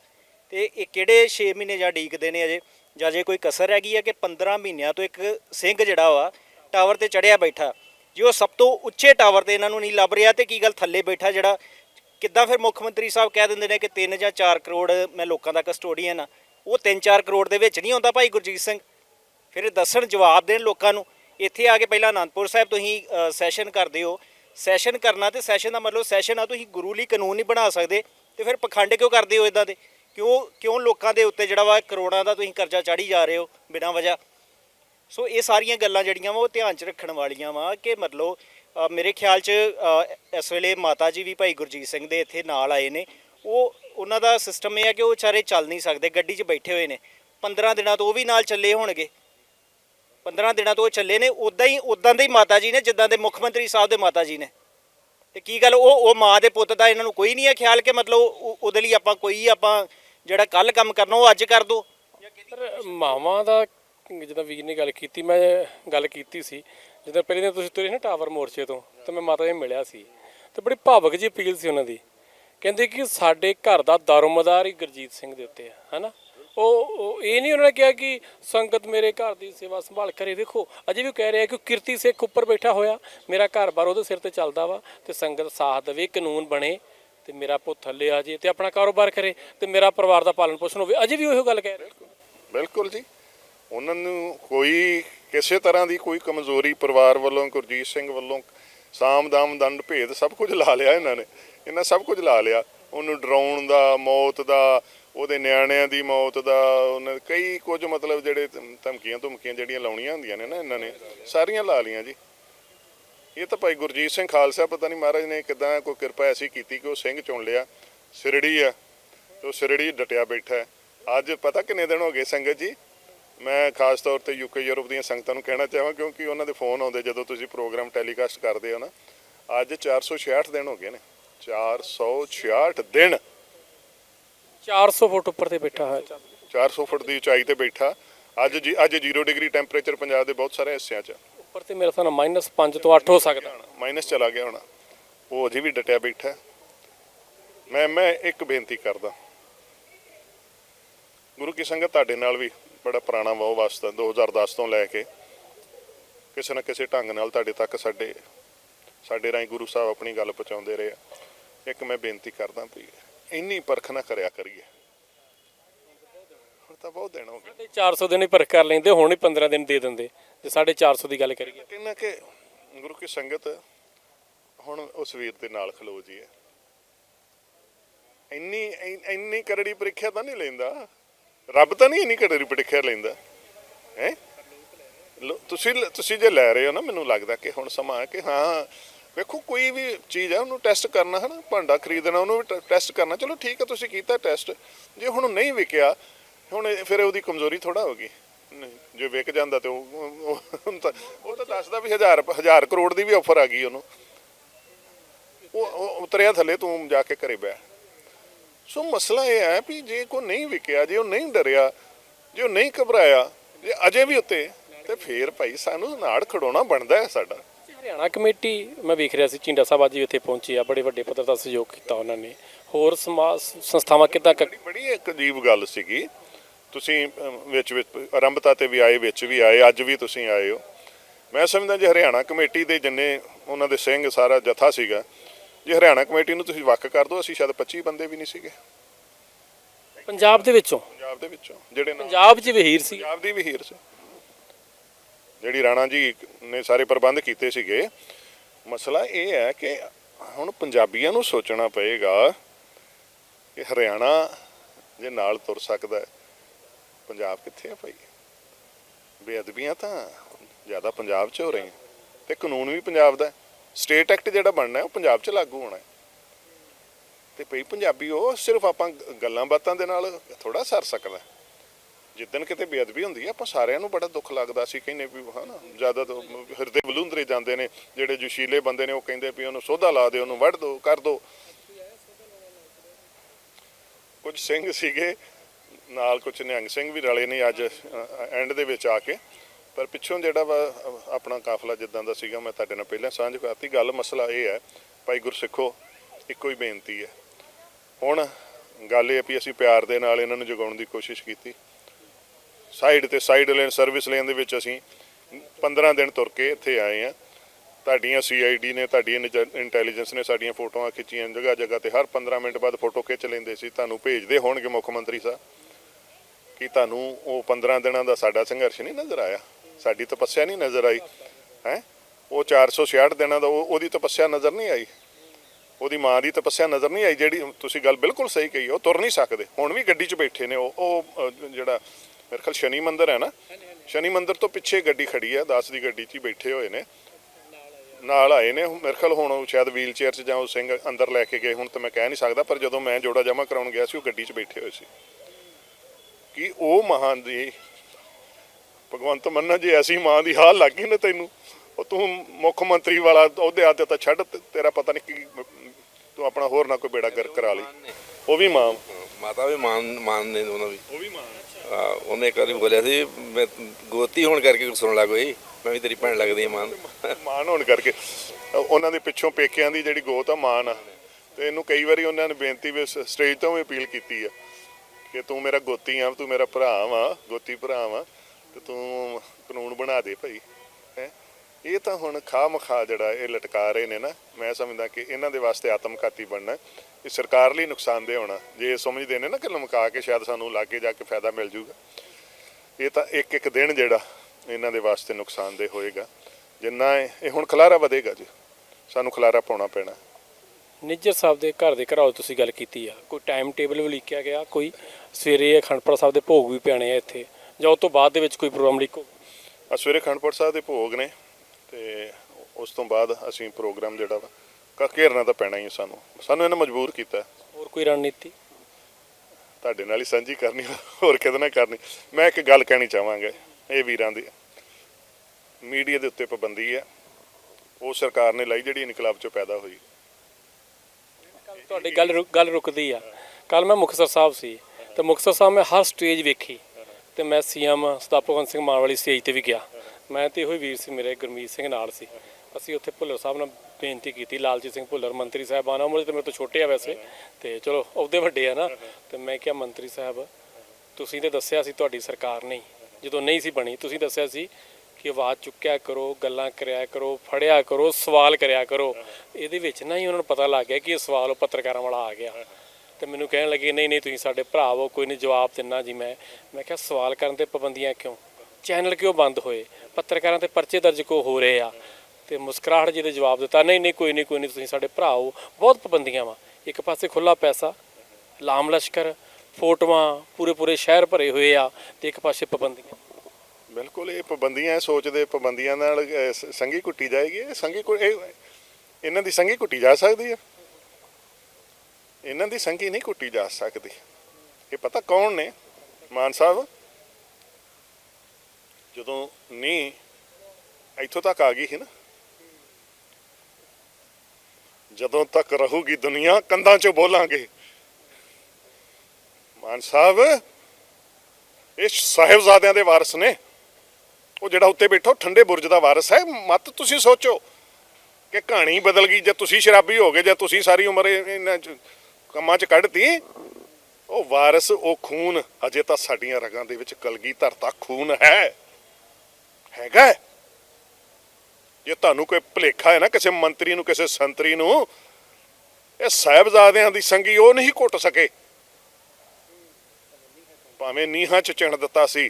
Speaker 2: ਤੇ ਇਹ ਕਿਹੜੇ 6 ਮਹੀਨੇ ਜਾਂ ਡੀਕਦੇ ਨੇ ਅਜੇ? ਜਾਂ ਜੇ ਕੋਈ ਕਸਰ ਹੈਗੀ ਹੈ ਕਿ 15 ਮਹੀਨਿਆਂ ਤੋਂ ਇੱਕ ਸਿੰਘ ਜਿਹੜਾ ਵਾ, ਟਾਵਰ ਤੇ ਚੜਿਆ ਬੈਠਾ, ਜੇ ਉਹ ਸਭ ਤੋਂ ਉੱਚੇ ਟਾਵਰ ਤੇ ਇਹਨਾਂ ਨੂੰ ਨਹੀਂ ਲੱਭ ਰਿਹਾ ਤੇ ਕੀ ਗੱਲ ਥੱਲੇ ਬੈਠਾ ਜਿਹੜਾ, ਕਿੱਦਾਂ ਫਿਰ ਮੁੱਖ ਮੰਤਰੀ ਸਾਹਿਬ ਕਹਿ ਦਿੰਦੇ ਨੇ ਕਿ 3 ਜਾਂ 4 ਕਰੋੜ ਮੈਂ ਲੋਕਾਂ ਦਾ ਕਸਟੋਡੀਅਨ ਆ, ਉਹ 3-4 ਕਰੋੜ ਦੇ ਵਿੱਚ ਨਹੀਂ ਆਉਂਦਾ ਭਾਈ ਗੁਰਜੀਤ ਸਿੰਘ? ਫਿਰ ਇਹ ਦੱਸਣ ਜਵਾਬ ਦੇਣ ਲੋਕਾਂ ਨੂੰ, ਇੱਥੇ ਆ ਕੇ ਪਹਿਲਾਂ ਅਨੰਦਪੁਰ ਸਾਹਿਬ ਤੁਸੀਂ ਸੈਸ਼ਨ ਕਰਦੇ ਹੋ। ਸੈਸ਼ਨ ਕਰਨਾ ਤੇ ਸੈਸ਼ਨ ਦਾ ਮਤਲਬ ਸੈਸ਼ਨ ਆ, ਤੁਸੀਂ ਗੁਰੂ ਲਈ ਕਾਨੂੰਨ ਨਹੀਂ ਬਣਾ ਸਕਦੇ, ਤੇ ਫਿਰ ਪਖੰਡ ਕਿਉਂ ਕਰਦੇ ਹੋ ਇਦਾਂ ਦੇ? ਕਿਉਂ ਕਿਉਂ ਲੋਕਾਂ ਦੇ ਉੱਤੇ ਜਿਹੜਾ ਵਾ ਕਰੋੜਾਂ ਦਾ ਤੁਸੀਂ ਕਰਜ਼ਾ ਚਾੜੀ ਜਾ ਰਹੇ ਹੋ ਬਿਨਾਂ ਵਜ੍ਹਾ? ਸੋ ਇਹ ਸਾਰੀਆਂ ਗੱਲਾਂ ਜਿਹੜੀਆਂ ਵਾ ਉਹ ਧਿਆਨ 'ਚ ਰੱਖਣ ਵਾਲੀਆਂ ਵਾ ਕਿ ਮਤਲਬ ਮੇਰੇ ਖਿਆਲ 'ਚ ਇਸ ਵੇਲੇ ਮਾਤਾ ਜੀ ਵੀ ਭਾਈ ਗੁਰਜੀਤ ਸਿੰਘ ਦੇ ਇੱਥੇ ਨਾਲ ਆਏ ਨੇ। ਉਹ, ਉਹਨਾਂ ਦਾ ਸਿਸਟਮ ਇਹ ਹੈ ਕਿ ਉਹ ਵਿਚਾਰੇ ਚੱਲ ਨਹੀਂ ਸਕਦੇ, ਗੱਡੀ 'ਚ ਬੈਠੇ ਹੋਏ ਨੇ। 15 ਦਿਨਾਂ ਤੋਂ ਉਹ ਵੀ ਨਾਲ ਚੱਲੇ ਹੋਣਗੇ। 15 ਦਿਨਾਂ ਤੋਂ ਉਹ ਚੱਲੇ ਨੇ ਉਦਾਂ ਹੀ ਉਦਾਂ ਦੇ ਹੀ ਮਾਤਾ ਜੀ ਨੇ, ਜਿੱਦਾਂ ਦੇ ਮੁੱਖ ਮੰਤਰੀ ਸਾਹਿਬ ਦੇ ਮਾਤਾ ਜੀ ਨੇ। ਤੇ ਕੀ ਗੱਲ, ਉਹ ਉਹ ਮਾਂ ਦੇ ਪੁੱਤ ਦਾ ਇਹਨਾਂ ਨੂੰ ਕੋਈ ਨਹੀਂ ਹੈ ਖਿਆਲ ਕਿ ਮਤਲਬ ਉਹ- ਉਹਦੇ ਲਈ ਆਪਾਂ ਕੋਈ ਆਪਾਂ ਜਿਹੜਾ ਕੱਲ ਕੰਮ ਕਰਨਾ ਉਹ ਅੱਜ ਕਰ
Speaker 3: ਦਿਓ ਮਾਵਾਂ ਦਾ ਜਦੋਂ ਵੀਰ ਨੇ ਗੱਲ ਕੀਤੀ, ਮੈਂ ਗੱਲ ਕੀਤੀ ਸੀ, ਜਦੋਂ ਪਹਿਲੇ ਦਿਨ ਤੁਸੀਂ ਤੁਰੇ ਨਾ ਟਾਵਰ ਮੋਰਚੇ ਤੋਂ, ਤਾਂ ਮੈਂ ਮਾਤਾ ਜੀ ਮਿਲਿਆ ਸੀ, ਤੇ ਬੜੀ ਭਾਵਕ ਜੀ ਅਪੀਲ ਸੀ ਉਹਨਾਂ ਦੀ। ਕਹਿੰਦੇ ਕਿ ਸਾਡੇ ਘਰ ਦਾ ਦਾਰੋਮਦਾਰ ਹੀ ਗੁਰਜੀਤ ਸਿੰਘ ਦੇ ਉੱਤੇ ਹੈ ਹਨਾ? ਉਹ ਉਹ, ਇਹ ਨਹੀਂ ਉਹਨਾਂ ਨੇ ਕਿਹਾ ਕਿ ਸੰਗਤ ਮੇਰੇ ਘਰ ਦੀ ਸੇਵਾ ਸੰਭਾਲ ਕਰੇ। ਦੇਖੋ, ਅਜੇ ਵੀ ਕਹਿ ਰਿਹਾ ਕਿ ਕਿਰਤੀ ਸਿੱਖ ਉੱਪਰ ਬੈਠਾ ਹੋਇਆ, ਮੇਰਾ ਘਰ-ਬਾਰ ਉਹਦੇ ਸਿਰ ਤੇ ਚੱਲਦਾ ਵਾ, ਤੇ ਸੰਗਤ ਸਾਥ ਦੇਵੇ, ਕਾਨੂੰਨ ਬਣੇ। ਤੇ ਮੇਰਾ ਪੁੱਤ ਥੱਲੇ ਆ ਜੇ ਤੇ ਆਪਣਾ ਕਾਰੋਬਾਰ ਕਰੇ ਤੇ ਮੇਰਾ ਪਰਿਵਾਰ ਦਾ ਪਾਲਣ ਪੋਸ਼ਣ ਹੋਵੇ। ਅਜੇ ਵੀ ਉਹੀ ਗੱਲ ਕਹਿ ਰਹੇ
Speaker 1: ਬਿਲਕੁਲ ਜੀ। ਉਹਨਾਂ ਨੂੰ ਕੋਈ ਕਿਸੇ ਤਰ੍ਹਾਂ ਦੀ ਕੋਈ ਕਮਜ਼ੋਰੀ ਪਰਿਵਾਰ ਵੱਲੋਂ, ਗੁਰਜੀਤ ਸਿੰਘ ਵੱਲੋਂ, ਸਾਮ ਦਾਮ, ਦੰਡ ਭੇਦ ਸਭ ਕੁਝ ਲਾ ਲਿਆ ਇਹਨਾਂ ਨੇ। ਇਹਨਾਂ ਸਭ ਕੁਝ ਲਾ ਲਿਆ। ਉਹਨੂੰ ਡਰਾਉਣ ਦਾ, ਮੌਤ ਦਾ, ਉਹਦੇ ਨਿਆਣਿਆਂ ਦੀ ਮੌਤ ਦਾ, ਉਹਨਾਂ ਕਈ ਕੁਝ ਮਤਲਬ ਜਿਹੜੇ ਧਮਕੀਆਂ ਧਮਕੀਆਂ ਜਿਹੜੀਆਂ ਲਾਉਣੀਆਂ ਹੁੰਦੀਆਂ ਨੇ ਨਾ ਇਹਨਾਂ ਨੇ, ਸਾਰੀਆਂ ਲਾ ਲੀਆਂ ਜੀ। ਇਹ ਤਾਂ ਭਾਈ ਗੁਰਜੀਤ ਸਿੰਘ ਖਾਲਸਾ ਪਤਾ ਨਹੀਂ ਮਹਾਰਾਜ ਨੇ ਕਿਦਾਂ ਕੋਈ ਕਿਰਪਾ ਐਸੀ ਕੀਤੀ ਕਿ ਉਹ ਸਿੰਘ ਚੁਣ ਲਿਆ। ਸਿਰੜੀ ਆ ਤੇ ਉਹ ਸਿਰੜੀ ਡਟਿਆ ਬੈਠਾ ਹੈ। ਅੱਜ ਪਤਾ ਕਿੰਨੇ ਦਿਨ ਹੋ ਗਏ ਸੰਗਤ ਜੀ? ਮੈਂ ਖਾਸ ਤੌਰ ਤੇ ਯੂਕੇ ਯੂਰਪ ਦੀਆਂ ਸੰਗਤਾਂ ਨੂੰ ਕਹਿਣਾ ਚਾਹਾਂ ਕਿਉਂਕਿ ਉਹਨਾਂ ਦੇ ਫੋਨ ਆਉਂਦੇ ਜਦੋਂ ਤੁਸੀਂ ਪ੍ਰੋਗਰਾਮ ਟੈਲੀਕਾਸਟ ਕਰਦੇ ਹੋ ਨਾ। ਅੱਜ 466 ਦਿਨ ਹੋ ਗਏ ਨੇ। 466 ਦਿਨ।
Speaker 3: 400 ਫੁੱਟ ਉੱਪਰ ਤੇ ਬੈਠਾ ਹੋਇਆ। ਚੱਲ
Speaker 1: 400 ਫੁੱਟ ਦੀ ਉਚਾਈ ਤੇ ਬੈਠਾ। ਅੱਜ ਜੀ- ਅੱਜ 0 ਡਿਗਰੀ ਟੈਂਪਰੇਚਰ ਪੰਜਾਬ ਦੇ ਬਹੁਤ ਸਾਰੇ ਹਿੱਸਿਆਂ 'ਚ
Speaker 3: ਉੱਪਰ ਤੇ ਮੇਰੇ ਸਾਹਮਣੇ ਮਾਈਨਸ 5 ਤੋਂ 8 ਹੋ ਸਕਦਾ।
Speaker 1: ਮਾਈਨਸ ਚਲਾ ਗਿਆ ਹੋਣਾ। ਉਹ ਅਜੇ ਵੀ ਡਟਿਆ ਬੈਠਾ ਮੈਂ ਮੈਂ ਇੱਕ ਬੇਨਤੀ ਕਰਦਾ। ਗੁਰੂ ਕੀ ਸੰਗਤ ਤੁਹਾਡੇ ਨਾਲ ਵੀ ਬੜਾ ਪੁਰਾਣਾ ਵਾਹ ਵਾਸਤਾ 2010 ਤੋਂ ਲੈ ਕੇ ਕਿਸੇ ਨਾ ਕਿਸੇ ਢੰਗ ਨਾਲ ਤੁਹਾਡੇ ਤੱਕ ਸਾਡੇ ਸਾਡੇ ਰਾਹੀਂ ਗੁਰੂ ਸਾਹਿਬ ਆਪਣੀ ਗੱਲ ਪਹੁੰਚਾਉਂਦੇ ਰਹੇ ਇੱਕ ਮੈਂ ਬੇਨਤੀ ਕਰਦਾ ਵੀ ਇੰਨੀ ਪਰਖ ਨਾ ਕਰਿਆ ਕਰੀਏ। ਹੁਣ ਤਾਂ ਬਹੁਤ ਦਿਨ ਹੋ ਗਏ।
Speaker 3: 400 ਦਿਨ ਹੀ ਪਰਖ ਕਰ ਲੈਂਦੇ ਹੁਣ ਹੀ 15 ਦਿਨ ਦੇ ਦਿੰਦੇ। ਜੇ 450 ਦੀ ਗੱਲ ਕਰੀਏ।
Speaker 1: ਕਹਿੰਦਾ ਕਿ ਗੁਰੂ ਕੀ ਸੰਗਤ ਹੁਣ ਉਸ ਵੀਰ ਦੇ ਨਾਲ ਖਲੋ ਜੀ ਇੰਨੀ ਇੰਨੀ ਕਰੜੀ ਪ੍ਰੀਖਿਆ ਤਾਂ ਨਹੀਂ ਲੈਂਦਾ। ਰੱਬ ਤਾਂ ਨਹੀਂ ਇੰਨੀ ਕਰੜੀ ਪ੍ਰੀਖਿਆ ਲੈਂਦਾ। ਹੈ? ਤੁਸੀਂ ਤੁਸੀਂ ਜੇ ਲੈ ਰਹੇ ਹੋ ਨਾ, ਮੈਨੂੰ ਲੱਗਦਾ ਕਿ ਹੁਣ ਸਮਾਂ ਹੈ ਕਿ ਹਾਂ, ਵੇਖੋ ਕੋਈ ਵੀ ਚੀਜ਼ ਹੈ, ਉਹਨੂੰ ਟੈਸਟ ਕਰਨਾ ਹੈ ਨਾ, ਭਾਂਡਾ ਖਰੀਦਣਾ, ਉਹਨੂੰ ਵੀ ਟੈਸਟ ਕਰਨਾ, ਚਲੋ ਠੀਕ ਹੈ, ਤੁਸੀਂ ਕੀਤਾ ਟੈਸਟ। ਜੇ ਹੁਣ ਨਹੀਂ ਵਿਕਿਆ, ਹੁਣ ਫਿਰ ਉਹਦੀ ਕਮਜ਼ੋਰੀ ਥੋੜਾ ਹੋ ਗਈ। ਨਹੀਂ ਜੇ ਵਿਕ ਜਾਂਦਾ ਤੇ ਉਹ ਉਹ- ਤਾਂ ਉਹ ਤਾਂ ਦੱਸਦਾ ਵੀ ਹਜ਼ਾਰ ਹਜ਼ਾਰ ਕਰੋੜ ਦੀ ਵੀ ਆਫਰ ਆ ਗਈ ਉਹਨੂੰ। ਉਹ ਉਹ ਉਤਰਿਆ ਥੱਲੇ ਤੂੰ ਜਾ ਕੇ ਘਰੇ ਬੈ ਸੋ ਮਸਲਾ ਇਹ ਹੈ ਵੀ ਜੇ ਕੋ ਨਹੀਂ ਵਿਕਿਆ ਜੇ ਉਹ ਨਹੀਂ ਡਰਿਆ ਜੇ ਉਹ ਨਹੀਂ ਘਬਰਾਇਆ ਜੇ ਅਜੇ ਵੀ ਉੱਤੇ ਤੇ ਫੇਰ ਭਾਈ ਸਾਨੂੰ ਨਾੜ ਖੜਾਉਣਾ ਬਣਦਾ ਹੈ ਸਾਡਾ।
Speaker 3: ਹਰਿਆਣਾ ਕਮੇਟੀ ਮੈਂ ਵੇਖ ਰਿਹਾ ਸੀ ਚਿੰਡਾ ਸਾਹਿਬ ਅੱਜ ਵੀ ਇੱਥੇ ਪਹੁੰਚੇ ਆ ਬੜੇ ਵੱਡੇ ਪੱਧਰ ਦਾ ਸਹਿਯੋਗ ਕੀਤਾ ਉਹਨਾਂ ਨੇ। ਹੋਰ ਸਮਾਜ ਸੰਸਥਾਵਾਂ ਕਿੱਦਾਂ ਕ-
Speaker 1: ਬੜੀ ਬੜੀ ਇੱਕ ਅਜੀਬ ਗੱਲ ਸੀਗੀ। ਤੁਸੀਂ ਵਿੱਚ ਵਿੱਚ ਆਰੰਭਤਾ ਤੇ ਵੀ ਆਏ ਵਿੱਚ ਵੀ ਆਏ ਅੱਜ ਵੀ ਤੁਸੀਂ ਆਏ ਹੋ। ਮੈਂ ਸਮਝਦਾ ਜੇ ਹਰਿਆਣਾ ਕਮੇਟੀ ਦੇ ਜਿੰਨੇ ਉਹਨਾਂ ਦੇ ਸਿੰਘ ਸਾਰਾ ਜਥਾ ਸੀਗਾ ਜੇ ਹਰਿਆਣਾ ਕਮੇਟੀ ਨੂੰ ਤੁਸੀਂ ਵੱਖ ਕਰ ਦਿਓ ਅਸੀਂ ਸ਼ਾਇਦ 25 ਬੰਦੇ ਵੀ ਨਹੀਂ ਸੀਗੇ।
Speaker 3: ਪੰਜਾਬ ਦੇ ਵਿੱਚੋਂ?
Speaker 1: ਪੰਜਾਬ ਦੇ ਵਿੱਚੋਂ ਜਿਹੜੇ
Speaker 3: ਪੰਜਾਬ 'ਚ ਵਹੀਰ ਸੀ।
Speaker 1: ਪੰਜਾਬ ਦੀ ਵੀ ਹੀਰ ਸੀ। ਜਿਹੜੀ ਰਾਣਾ ਜੀ ਨੇ ਸਾਰੇ ਪ੍ਰਬੰਧ ਕੀਤੇ ਸੀਗੇ ਮਸਲਾ ਇਹ ਹੈ ਕਿ ਹੁਣ ਪੰਜਾਬੀਆਂ ਨੂੰ ਸੋਚਣਾ ਪਏਗਾ ਕਿ ਹਰਿਆਣਾ ਜੇ ਨਾਲ ਤੁਰ ਸਕਦਾ ਹੈ, ਪੰਜਾਬ ਕਿੱਥੇ ਆ ਭਾਈ? ਬੇਅਦਬੀਆਂ ਤਾਂ ਜ਼ਿਆਦਾ ਪੰਜਾਬ 'ਚ ਹੋ ਰਹੀਆਂ। ਤੇ ਕਾਨੂੰਨ ਵੀ ਪੰਜਾਬ ਦਾ ਸਟੇਟ ਐਕਟ ਜਿਹੜਾ ਬਣਨਾ ਉਹ ਪੰਜਾਬ 'ਚ ਲਾਗੂ ਹੋਣਾ ਤੇ ਭਈ ਪੰਜਾਬੀ ਉਹ ਸਿਰਫ ਆਪਾਂ ਗੱਲਾਂ ਬਾਤਾਂ ਦੇ ਨਾਲ ਥੋੜਾ ਸਰ ਸਕਦਾ ਹੈ। ਕਿਤੇ ਬੇਅਦਬੀ ਹੁੰਦੀ ਹੈ, ਆਪਾਂ ਸਾਰਿਆਂ ਨੂੰ ਬੜਾ ਦੁੱਖ ਲੱਗਦਾ ਸੀ ਕਹਿੰਦੇ ਵੀ, ਹਨਾ, ਜ਼ਿਆਦਾ ਤੋਂ ਹਿਰਦੇ ਬਲੂੰਦਰੇ ਜਾਂਦੇ ਨੇ, ਜਿਹੜੇ ਜੁਸ਼ੀਲੇ ਬੰਦੇ ਨੇ, ਉਹ ਕਹਿੰਦੇ ਵੀ ਉਹਨੂੰ ਸੋਧਾ ਲਾ ਦਿਓ, ਉਹਨੂੰ ਵੱਢ ਦੋ, ਕਰ ਦੋ। ਕੁਝ ਸਿੰਘ ਸੀਗੇ ਨਾਲ ਕੁਝ ਨਿਹੰਗ ਸਿੰਘ ਵੀ ਰਲੇ ਨੇ ਅੱਜ ਐਂਡ ਦੇ ਵਿੱਚ ਆ ਕੇ। ਪਰ ਪਿੱਛੋਂ ਜਿਹੜਾ ਵਾ ਆਪਣਾ ਕਾਫਲਾ ਜਿੱਦਾਂ ਦਾ ਸੀਗਾ, ਮੈਂ ਤੁਹਾਡੇ ਨਾਲ ਪਹਿਲਾਂ ਸਾਂਝ ਕਰਤੀ। ਗੱਲ ਮਸਲਾ ਇਹ ਹੈ, ਭਾਈ ਗੁਰਸਿੱਖੋ, ਇੱਕੋ ਹੀ ਬੇਨਤੀ ਹੈ। ਹੁਣ ਗੱਲ ਇਹ ਵੀ ਅਸੀਂ ਪਿਆਰ ਦੇ ਨਾਲ ਇਹਨਾਂ ਨੂੰ ਜਗਾਉਣ ਦੀ ਕੋਸ਼ਿਸ਼ ਕੀਤੀ। ਸਾਈਡ ਤੇ ਸਾਈਡ ਲੇਨ ਸਰਵਿਸ ਲੇਨ ਦੇ ਵਿੱਚ ਅਸੀਂ 15 ਦਿਨ ਤੁਰ ਕੇ ਇੱਥੇ ਆਏ ਆ ਤੁਹਾਡੀਆਂ ਸੀਆਈਡੀ ਨੇ ਤੁਹਾਡੀ ਇੰਟੈਲੀਜੈਂਸ ਨੇ ਸਾਡੀਆਂ ਫੋਟੋਆਂ ਖਿੱਚੀਆਂ ਜਗ੍ਹਾ ਜਗ੍ਹਾ ਤੇ। ਹਰ 15 ਮਿੰਟ ਬਾਅਦ ਫੋਟੋ ਖਿੱਚ ਲੈਂਦੇ ਸੀ। ਤੁਹਾਨੂੰ ਭੇਜਦੇ ਹੋਣਗੇ ਮੁੱਖ ਮੰਤਰੀ ਸਾਹਿਬ। ਕਿ ਤੁਹਾਨੂੰ ਉਹ 15 ਦਿਨਾਂ ਦਾ ਸਾਡਾ ਸੰਘਰਸ਼ ਨਹੀਂ ਨਜ਼ਰ ਆਇਆ। ਸਾਡੀ ਤਪੱਸਿਆ ਨਹੀਂ ਨਜ਼ਰ ਆਈ। ਹੈ? ਉਹ 466 ਦਿਨਾਂ ਦਾ ਉਹ- ਉਹਦੀ ਤਪੱਸਿਆ ਨਜ਼ਰ ਨਹੀਂ ਆਈ। ਉਹਦੀ ਮਾਂ ਦੀ ਤਪੱਸਿਆ ਨਜ਼ਰ ਨਹੀਂ ਆਈ, ਜਿਹੜੀ ਤੁਸੀਂ ਗੱਲ ਬਿਲਕੁਲ ਸਹੀ ਕਹੀ ਉਹ ਤੁਰ ਨਹੀਂ ਸਕਦੇ। ਹੁਣ ਵੀ ਗੱਡੀ 'ਚ ਬੈਠੇ ਨੇ, ਉਹ ਉਹ ਜਿਹੜਾ ਮੇਰੇ ਖਿਆਲ ਸ਼ਨੀ ਮੰਦਰ ਹੈ ਨਾ? ਸ਼ਨੀ ਮੰਦਰ ਤੋਂ ਪਿੱਛੇ ਗੱਡੀ ਖੜੀ ਹੈ ਦਾਸ ਦੀ ਗੱਡੀ 'ਚ ਹੀ ਬੈਠੇ ਹੋਏ ਨੇ। ਨਾਲ ਆਏ ਨੇ, ਮੇਰੇ ਖਿਆਲ ਹੁਣ ਉਹ ਸ਼ਾਇਦ ਵੀਲ ਚੇਅਰ 'ਚ ਜਾਂ ਉਹ ਸਿੰਘ ਅੰਦਰ ਲੈ ਕੇ ਗਏ, ਹੁਣ ਤਾਂ ਮੈਂ ਕਹਿ ਨਹੀਂ ਸਕਦਾ, ਪਰ ਜਦੋਂ ਮੈਂ ਜੋੜਾ ਜਮਾ ਕਰਾਉਣ ਗਿਆ ਸੀ, ਉਹ ਗੱਡੀ 'ਚ ਬੈਠੇ ਹੋਏ ਸੀ। ਕਿ ਉਹ ਮਹਾਨ ਦੀ ਭਗਵੰਤ ਮੰਨਾ ਜੇ ਐਸੀ ਮਾਂ ਦੀ ਹਾਲ ਲੱਗੀ ਨਾ ਤੈਨੂੰ ਉਹ ਤੂੰ ਮੁੱਖ ਮੰਤਰੀ ਵਾਲਾ ਉਹਦੇ ਹੱਥ ਤਾਂ ਛੱਡ ਤੇਰਾ ਪਤਾ ਨਹੀਂ ਕੀ ਤੂੰ ਆਪਣਾ ਹੋਰ ਨਾ ਕੋਈ ਬੇੜਾ ਗਰ ਕਰਾ ਲਈ। ਉਹ ਵੀ ਮਾਂ।
Speaker 4: ਮਾਤਾ ਵੀ ਮਾਨ ਮਾਨ ਨੇ ਉਹਨਾਂ ਵੀ
Speaker 1: ਉਹ ਵੀ ਮਾਂ
Speaker 4: ਉਹਨੇ ਇੱਕ ਵਾਰੀ ਬੋਲਿਆ ਸੀ ਮੈਂ ਗੋਤੀ ਹੋਣ ਕਰਕੇ ਕੁਝ ਸੁਣ ਲੱਗ ਗਈ ਮੈਂ ਵੀ ਤੇਰੀ ਭੈਣ ਲੱਗਦੀ ਮਾਨ
Speaker 1: ਮਾਨ ਹੋਣ ਕਰਕੇ। ਉਹਨਾਂ ਦੇ ਪਿੱਛੋਂ ਪੇਕਿਆਂ ਦੀ ਜਿਹੜੀ ਗੋਤ ਆ ਮਾਨ ਆ ਤੇ ਇਹਨੂੰ ਕਈ ਵਾਰੀ ਉਹਨਾਂ ਨੇ ਬੇਨਤੀ ਵੀ ਸਟੇਜ ਤੋਂ ਵੀ ਅਪੀਲ ਕੀਤੀ ਆ। ਕਿ ਤੂੰ ਮੇਰਾ ਗੋਤੀ ਆ, ਤੂੰ ਮੇਰਾ ਭਰਾ ਵਾ, ਗੋਤੀ ਭਰਾ ਵਾ, ਤੇ ਤੂੰ ਕਾਨੂੰਨ ਬਣਾ ਦੇ ਭਾਈ, ਹੈ? ਇਹ ਤਾਂ ਹੁਣ ਖਾ ਮਖਾ ਜਿਹੜਾ ਇਹ ਲਟਕਾ ਰਹੇ ਨੇ ਨਾ, ਮੈਂ ਸਮਝਦਾ ਕਿ ਇਹਨਾਂ ਦੇ ਵਾਸਤੇ ਆਤਮਘਾਤੀ ਬਣਨਾ, ਇਹ ਸਰਕਾਰ ਲਈ ਨੁਕਸਾਨਦੇ ਹੋਣਾ, ਜੇ ਇਹ ਸਮਝਦੇ ਨੇ ਨਾ ਕਿ ਲਮਕਾ ਕੇ ਸ਼ਾਇਦ ਸਾਨੂੰ ਲਾਗੇ ਜਾ ਕੇ ਫਾਇਦਾ ਮਿਲ ਜੂਗਾ। ਇਹ ਤਾਂ ਇੱਕ ਇੱਕ ਦਿਨ ਜਿਹੜਾ ਇਹਨਾਂ ਦੇ ਵਾਸਤੇ ਨੁਕਸਾਨਦੇ ਹੋਏਗਾ, ਜਿੰਨਾ ਇਹ ਹੁਣ ਖਲਾਰਾ ਵਧੇਗਾ ਜੀ, ਸਾਨੂੰ ਖਲਾਰਾ ਪਾਉਣਾ ਪੈਣਾ।
Speaker 3: ਨਿੱਜਰ ਸਾਹਿਬ ਦੇ ਘਰ ਦੇ ਘਰਾਓ ਤੁਸੀਂ ਗੱਲ ਕੀਤੀ ਆ। ਕੋਈ ਟਾਈਮ ਟੇਬਲ ਵੀ ਲਿਖਿਆ ਗਿਆ ਕੋਈ ਸਵੇਰੇ ਅਖੰਡਪੁਰ ਸਾਹਿਬ ਦੇ ਭੋਗ ਵੀ ਪੈਣੇ ਆ ਇੱਥੇ। ਜਾਂ ਉਸ ਤੋਂ ਬਾਅਦ ਦੇ ਵਿੱਚ ਕੋਈ ਪ੍ਰੋਗਰਾਮ ਲਿਖੋ
Speaker 1: ਆ ਸਵੇਰੇ ਖੰਡਪੁਰ ਸਾਹਿਬ ਦੇ ਭੋਗ ਨੇ ਤੇ ਉਸ ਤੋਂ ਬਾਅਦ ਅਸੀਂ ਪ੍ਰੋਗਰਾਮ ਜਿਹੜਾ ਵਾ ਕ- ਘੇਰਨਾ ਤਾਂ ਪੈਣਾ ਹੀ ਹੈ ਸਾਨੂੰ। ਸਾਨੂੰ ਇਹਨਾਂ ਮਜਬੂਰ ਕੀਤਾ।
Speaker 3: ਹੋਰ ਕੋਈ ਰਣਨੀਤੀ?
Speaker 1: ਤੁਹਾਡੇ ਨਾਲ ਹੀ ਸਾਂਝੀ ਕਰਨੀ ਹੋਰ ਕਿਹਦੇ ਨਾਲ ਕਰਨੀ? ਮੈਂ ਇੱਕ ਗੱਲ ਕਹਿਣੀ ਚਾਹਾਂਗਾ ਇਹ ਵੀਰਾਂ ਦੀ। ਮੀਡੀਆ ਦੇ ਉੱਤੇ ਪਾਬੰਦੀ ਹੈ ਉਹ ਸਰਕਾਰ ਨੇ ਲਾਈ ਜਿਹੜੀ ਇਨਕਲਾਬ ਚੋਂ ਪੈਦਾ ਹੋਈ।
Speaker 3: ਤੁਹਾਡੀ ਗੱਲ ਰੁਕ- ਗੱਲ ਰੁਕਦੀ ਆ। ਕੱਲ ਮੈਂ ਮੁਕਤਸਰ ਸਾਹਿਬ ਸੀ ਤੇ ਮੁਕਤਸਰ ਸਾਹਿਬ ਮੈਂ ਹਰ ਸਟੇਜ ਵੇਖੀ ਤੇ ਮੈਂ ਸੀਐਮ ਸਰਦਾਰ ਭਗਵੰਤ ਸਿੰਘ ਮਾਨ ਵਾਲੀ ਸਟੇਜ ਤੇ ਵੀ ਗਿਆ। ਮੈਂ ਤੇ ਇਹੋ ਹੀ ਵੀਰ ਸੀ ਮੇਰੇ, ਗੁਰਮੀਤ ਸਿੰਘ ਨਾਲ ਸੀ। ਅਸੀਂ ਉੱਥੇ ਭੁੱਲਰ ਸਾਹਿਬ ਨਾਲ ਬੇਨਤੀ ਕੀਤੀ, ਲਾਲਜੀਤ ਸਿੰਘ ਭੁੱਲਰ, ਮੰਤਰੀ ਸਾਹਿਬਾਨ ਉਮਰ ਤੇ ਮੇਰੇ ਤੋਂ ਛੋਟੇ ਆ ਵੈਸੇ। ਤੇ ਚਲੋ, ਉਹਦੇ ਵੱਡੇ ਆ ਨਾ। ਤੇ ਮੈਂ ਕਿਹਾ, ਮੰਤਰੀ ਸਾਹਿਬ, ਤੁਸੀਂ ਤੇ ਦੱਸਿਆ ਸੀ ਤੁਹਾਡੀ ਸਰਕਾਰ ਨਹੀਂ। ਜਦੋਂ ਨਹੀਂ ਸੀ ਬਣੀ, ਤੁਸੀਂ ਦੱਸਿਆ ਸੀ ਕਿ ਆਵਾਜ਼ ਚੁੱਕਿਆ ਕਰੋ, ਗੱਲਾਂ ਕਰਿਆ ਕਰੋ, ਫੜਿਆ ਕਰੋ, ਸਵਾਲ ਕਰਿਆ ਕਰੋ। ਇਹਦੇ ਵਿੱਚ ਨਾ ਹੀ ਉਹਨਾਂ ਨੂੰ ਪਤਾ ਲੱਗ ਗਿਆ ਕਿ ਇਹ ਸਵਾਲ ਉਹ ਪੱਤਰਕਾਰਾਂ ਵਾਲਾ ਆ ਗਿਆ। ਤੇ ਮੈਨੂੰ ਕਹਿਣ ਲੱਗੇ, ਨਹੀਂ ਨਹੀਂ, ਤੁਸੀਂ ਸਾਡੇ ਭਰਾ ਹੋ, ਕੋਈ ਨਹੀਂ ਜਵਾਬ ਦਿੰਨਾ ਜੀ ਮੈਂ। ਮੈਂ ਕਿਹਾ, ਸਵਾਲ ਕਰਨ ਤੇ ਪਾਬੰਦੀਆਂ ਕਿਉਂ? ਚੈਨਲ ਕਿਉਂ ਬੰਦ ਹੋਏ? ਪੱਤਰਕਾਰਾਂ ਤੇ ਪਰਚੇ ਦਰਜ ਕਿਉਂ ਹੋ ਰਹੇ ਆ? ਤੇ ਮੁਸਕਰਾਹਟ ਜੀ ਦੇ ਜਵਾਬ ਦਿੱਤਾ, ਨਹੀਂ ਨਹੀਂ, ਕੋਈ ਨਹੀਂ ਕੋਈ ਨਹੀਂ, ਤੁਸੀਂ ਸਾਡੇ ਭਰਾ ਹੋ। ਬਹੁਤ ਪਾਬੰਦੀਆਂ ਵਾ। ਇੱਕ ਪਾਸੇ ਖੁੱਲਾ ਪੈਸਾ ਲਾਮ ਲਸ਼ਕਰ ਫੋਟੋਆਂ ਪੂਰੇ ਪੂਰੇ ਸ਼ਹਿਰ ਭਰੇ ਹੋਏ ਆ ਤੇ ਇੱਕ ਪਾਸੇ ਪਾਬੰਦੀਆਂ।
Speaker 1: ਬਿਲਕੁਲ ਇਹ ਪਾਬੰਦੀਆਂ ਇਹ ਸੋਚਦੇ ਪਾਬੰਦੀਆਂ ਨਾਲ ਅਹ, ਸ- ਸੰਘੀ ਕੁੱਟੀ ਜਾਏਗੀ ਇਹ ਸੰਘੀ ਕੁ- ਇਹ ਇਹਨਾਂ ਦੀ ਸੰਘੀ ਕੁੱਟੀ ਜਾ ਸਕਦੀ ਹੈ ਇਹਨਾਂ ਦੀ ਸੰਘੀ ਨਹੀਂ ਕੁੱਟੀ ਜਾ ਸਕਦੀ। ਇਹ ਪਤਾ ਕੌਣ ਨੇ? ਮਾਨ ਸਾਹਿਬ? ਜਦੋਂ ਨੀ ਇੱਥੋਂ ਤੱਕ ਆ ਗਈ ਸੀ ਨਾ ਜਦੋਂ ਤੱਕ ਰਹੂਗੀ ਦੁਨੀਆ ਕੰਧਾਂ 'ਚੋਂ ਬੋਲਾਂਗੇ। ਮਾਨ ਸਾਹਿਬ ਇਹ ਸਾਹਿਬਜ਼ਾਦਿਆਂ ਦੇ ਵਾਰਸ ਨੇ। ਉਹ ਜਿਹੜਾ ਉੱਤੇ ਬੈਠੋ, ਠੰਡੇ ਬੁਰਜ ਦਾ ਵਾਰਸ ਹੈ। ਮਤ ਤੁਸੀਂ ਸੋਚੋ ਕਿ ਕਹਾਣੀ ਬਦਲ ਗਈ, ਜੇ ਤੁਸੀਂ ਸ਼ਰਾਬੀ ਹੋ ਗਏ, ਜਾਂ ਤੁਸੀਂ ਸਾਰੀ ਉਮਰ ਇਹਨਾਂ ਚ ਕੰਮਾਂ 'ਚ ਕੱਢਤੀ। ਉਹ ਵਾਰਸ, ਉਹ ਖੂਨ ਅਜੇ ਤਾਂ ਸਾਡੀਆਂ ਰਗਾਂ ਦੇ ਵਿੱਚ ਕਲਗੀ ਧਰਤਾ ਖੂਨ ਹੈ। ਹੈਗਾ ਜੇ ਤੁਹਾਨੂੰ ਕੋਈ ਭੁਲੇਖਾ ਹੈ ਨਾ ਕਿਸੇ ਮੰਤਰੀ ਨੂੰ, ਕਿਸੇ ਸੰਤਰੀ ਨੂੰ, ਇਹ ਸਾਹਿਬਜ਼ਾਦਿਆਂ ਦੀ ਸੰਗੀ ਉਹ ਨਹੀਂ ਘੁੱਟ ਸਕੇ। ਭਾਵੇਂ ਨੀਹਾਂ ਚ ਚਿਣ ਦਿੱਤਾ ਸੀ।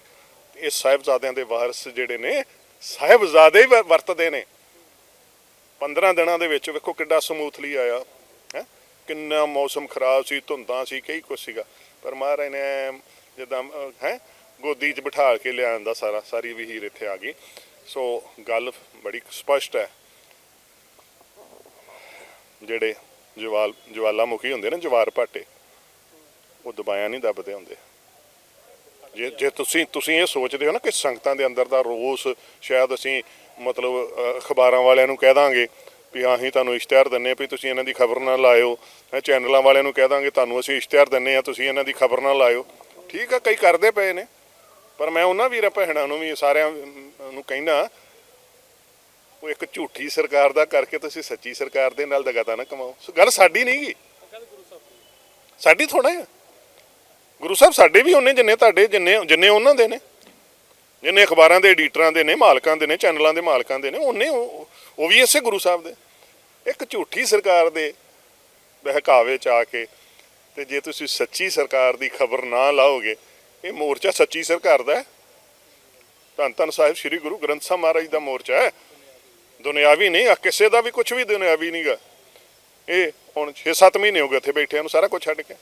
Speaker 1: ਇਹ ਸਾਹਿਬਜ਼ਾਦਿਆਂ ਦੇ ਵਾਰਸ ਜਿਹੜੇ ਨੇ, ਸਾਹਿਬਜ਼ਾਦੇ ਹੀ ਵਰਤਦੇ ਨੇ। 15 ਦਿਨਾਂ ਦੇ ਵਿੱਚ ਵੇਖੋ ਕਿੱਡਾ ਸਮੂਥਲੀ ਆਇਆ, ਹੈ? ਕਿੰਨਾ ਮੌਸਮ ਖਰਾਬ ਸੀ, ਧੁੰਦਾਂ ਸੀ, ਕਈ ਕੁਛ ਸੀਗਾ। ਪਰ ਮਹਾਰਾਜ ਨੇ ਐਂ ਜਿੱਦਾਂ ਹੈ? ਗੋਦੀ 'ਚ ਬਿਠਾ ਕੇ ਲਿਆਂਦਾ ਸਾਰਾ, ਸਾਰੀ ਵਹੀਰ ਇੱਥੇ ਆ ਗਈ। ਸੋ ਗੱਲ ਬੜੀ ਸਪਸ਼ਟ ਹੈ। ਜਿਹੜੇ ਜਵਾਲ, ਜਵਾਲਾਮੁਖੀ ਹੁੰਦੇ ਨੇ, ਜਵਾਰ ਭਾਟੇ, ਉਹ ਦਬਾਇਆ ਨਹੀਂ ਦੱਬਦੇ ਹੁੰਦੇ। ਜੇ ਜੇ ਤੁਸੀਂ ਤੁਸੀਂ ਇਹ ਸੋਚਦੇ ਹੋ ਨਾ ਕਿ ਸੰਗਤਾਂ ਦੇ ਅੰਦਰ ਦਾ ਰੋਸ ਸ਼ਾਇਦ ਅਸੀਂ ਮਤਲਬ ਅਖਬਾਰਾਂ ਵਾਲਿਆਂ ਨੂੰ ਕਹਿ ਦਾਂਗੇ ਵੀ ਅਸੀਂ ਤੁਹਾਨੂੰ ਇਸ਼ਤਿਹਾਰ ਦਿੰਨੇ ਵੀ ਤੁਸੀਂ ਇਹਨਾਂ ਦੀ ਖਬਰ ਨਾ ਲਾਇਓ ਚੈਨਲਾਂ ਵਾਲਿਆਂ ਨੂੰ ਕਹਿ ਦਾਂਗੇ ਤੁਹਾਨੂੰ ਅਸੀਂ ਇਸ਼ਤਿਹਾਰ ਦਿੰਨੇ ਆ, ਤੁਸੀਂ ਇਹਨਾਂ ਦੀ ਖਬਰ ਨਾ ਲਾਇਓ। ਠੀਕ ਆ, ਕਈ ਕਰਦੇ ਪਏ ਨੇ, ਪਰ ਮੈਂ ਉਹਨਾਂ ਵੀਰਾਂ ਭੈਣਾਂ ਨੂੰ ਵੀ ਸਾਰਿਆਂ ਨੂੰ ਕਹਿੰਦਾ ਉਹ ਇੱਕ ਝੂਠੀ ਸਰਕਾਰ ਦਾ ਕਰਕੇ ਤੁਸੀਂ ਸੱਚੀ ਸਰਕਾਰ ਦੇ ਨਾਲ ਦਗਾਤਾ ਨਾ ਕਮਾਓ। ਸੋ ਗੱਲ ਸਾਡੀ ਨਹੀਂ ਗੀ ਸਾਡੀ ਥੋੜਾ ਹੈ ਗੁਰੂ ਸਾਹਿਬ ਸਾਡੇ ਵੀ ਉਹਨੇ ਜਿੰਨੇ ਤੁਹਾਡੇ, ਜਿੰਨੇ ਜਿੰਨੇ ਉਹਨਾਂ ਦੇ ਨੇ। ਜਿੰਨੇ ਅਖਬਾਰਾਂ ਦੇ, ਐਡੀਟਰਾਂ ਦੇ ਨੇ, ਮਾਲਕਾਂ ਦੇ ਨੇ, ਚੈਨਲਾਂ ਦੇ ਮਾਲਕਾਂ ਦੇ ਨੇ, ਉਹਨੇ ਉਹ ਉਹ ਵੀ ਇਸੇ ਗੁਰੂ ਸਾਹਿਬ ਦੇ। ਇੱਕ ਝੂਠੀ ਸਰਕਾਰ ਦੇ ਬਹਿਕਾਵੇ ਚ ਆ ਕੇ ਤੇ ਜੇ ਤੁਸੀਂ ਸੱਚੀ ਸਰਕਾਰ ਦੀ ਖਬਰ ਨਾ ਲਾਓਗੇ, ਇਹ ਮੋਰਚਾ ਸੱਚੀ ਸਰਕਾਰ ਦਾ ਹੈ। ਧੰਨ ਧੰਨ ਸਾਹਿਬ ਸ੍ਰੀ ਗੁਰੂ ਗ੍ਰੰਥ ਸਾਹਿਬ ਮਹਾਰਾਜ ਦਾ ਮੋਰਚਾ ਹੈ। ਦੁਨਿਆਵੀ ਨਹੀਂ, ਆ ਕਿਸੇ ਦਾ ਵੀ ਕੁਝ ਵੀ ਦੁਨਿਆਵੀ ਨਹੀਂਗਾ ਇਹ ਹੁਣ 6-7 ਮਹੀਨੇ ਹੋ ਗਏ ਇੱਥੇ ਬੈਠਿਆਂ ਨੂੰ, ਸਾਰਾ ਕੁਝ ਛੱਡ ਕੇ।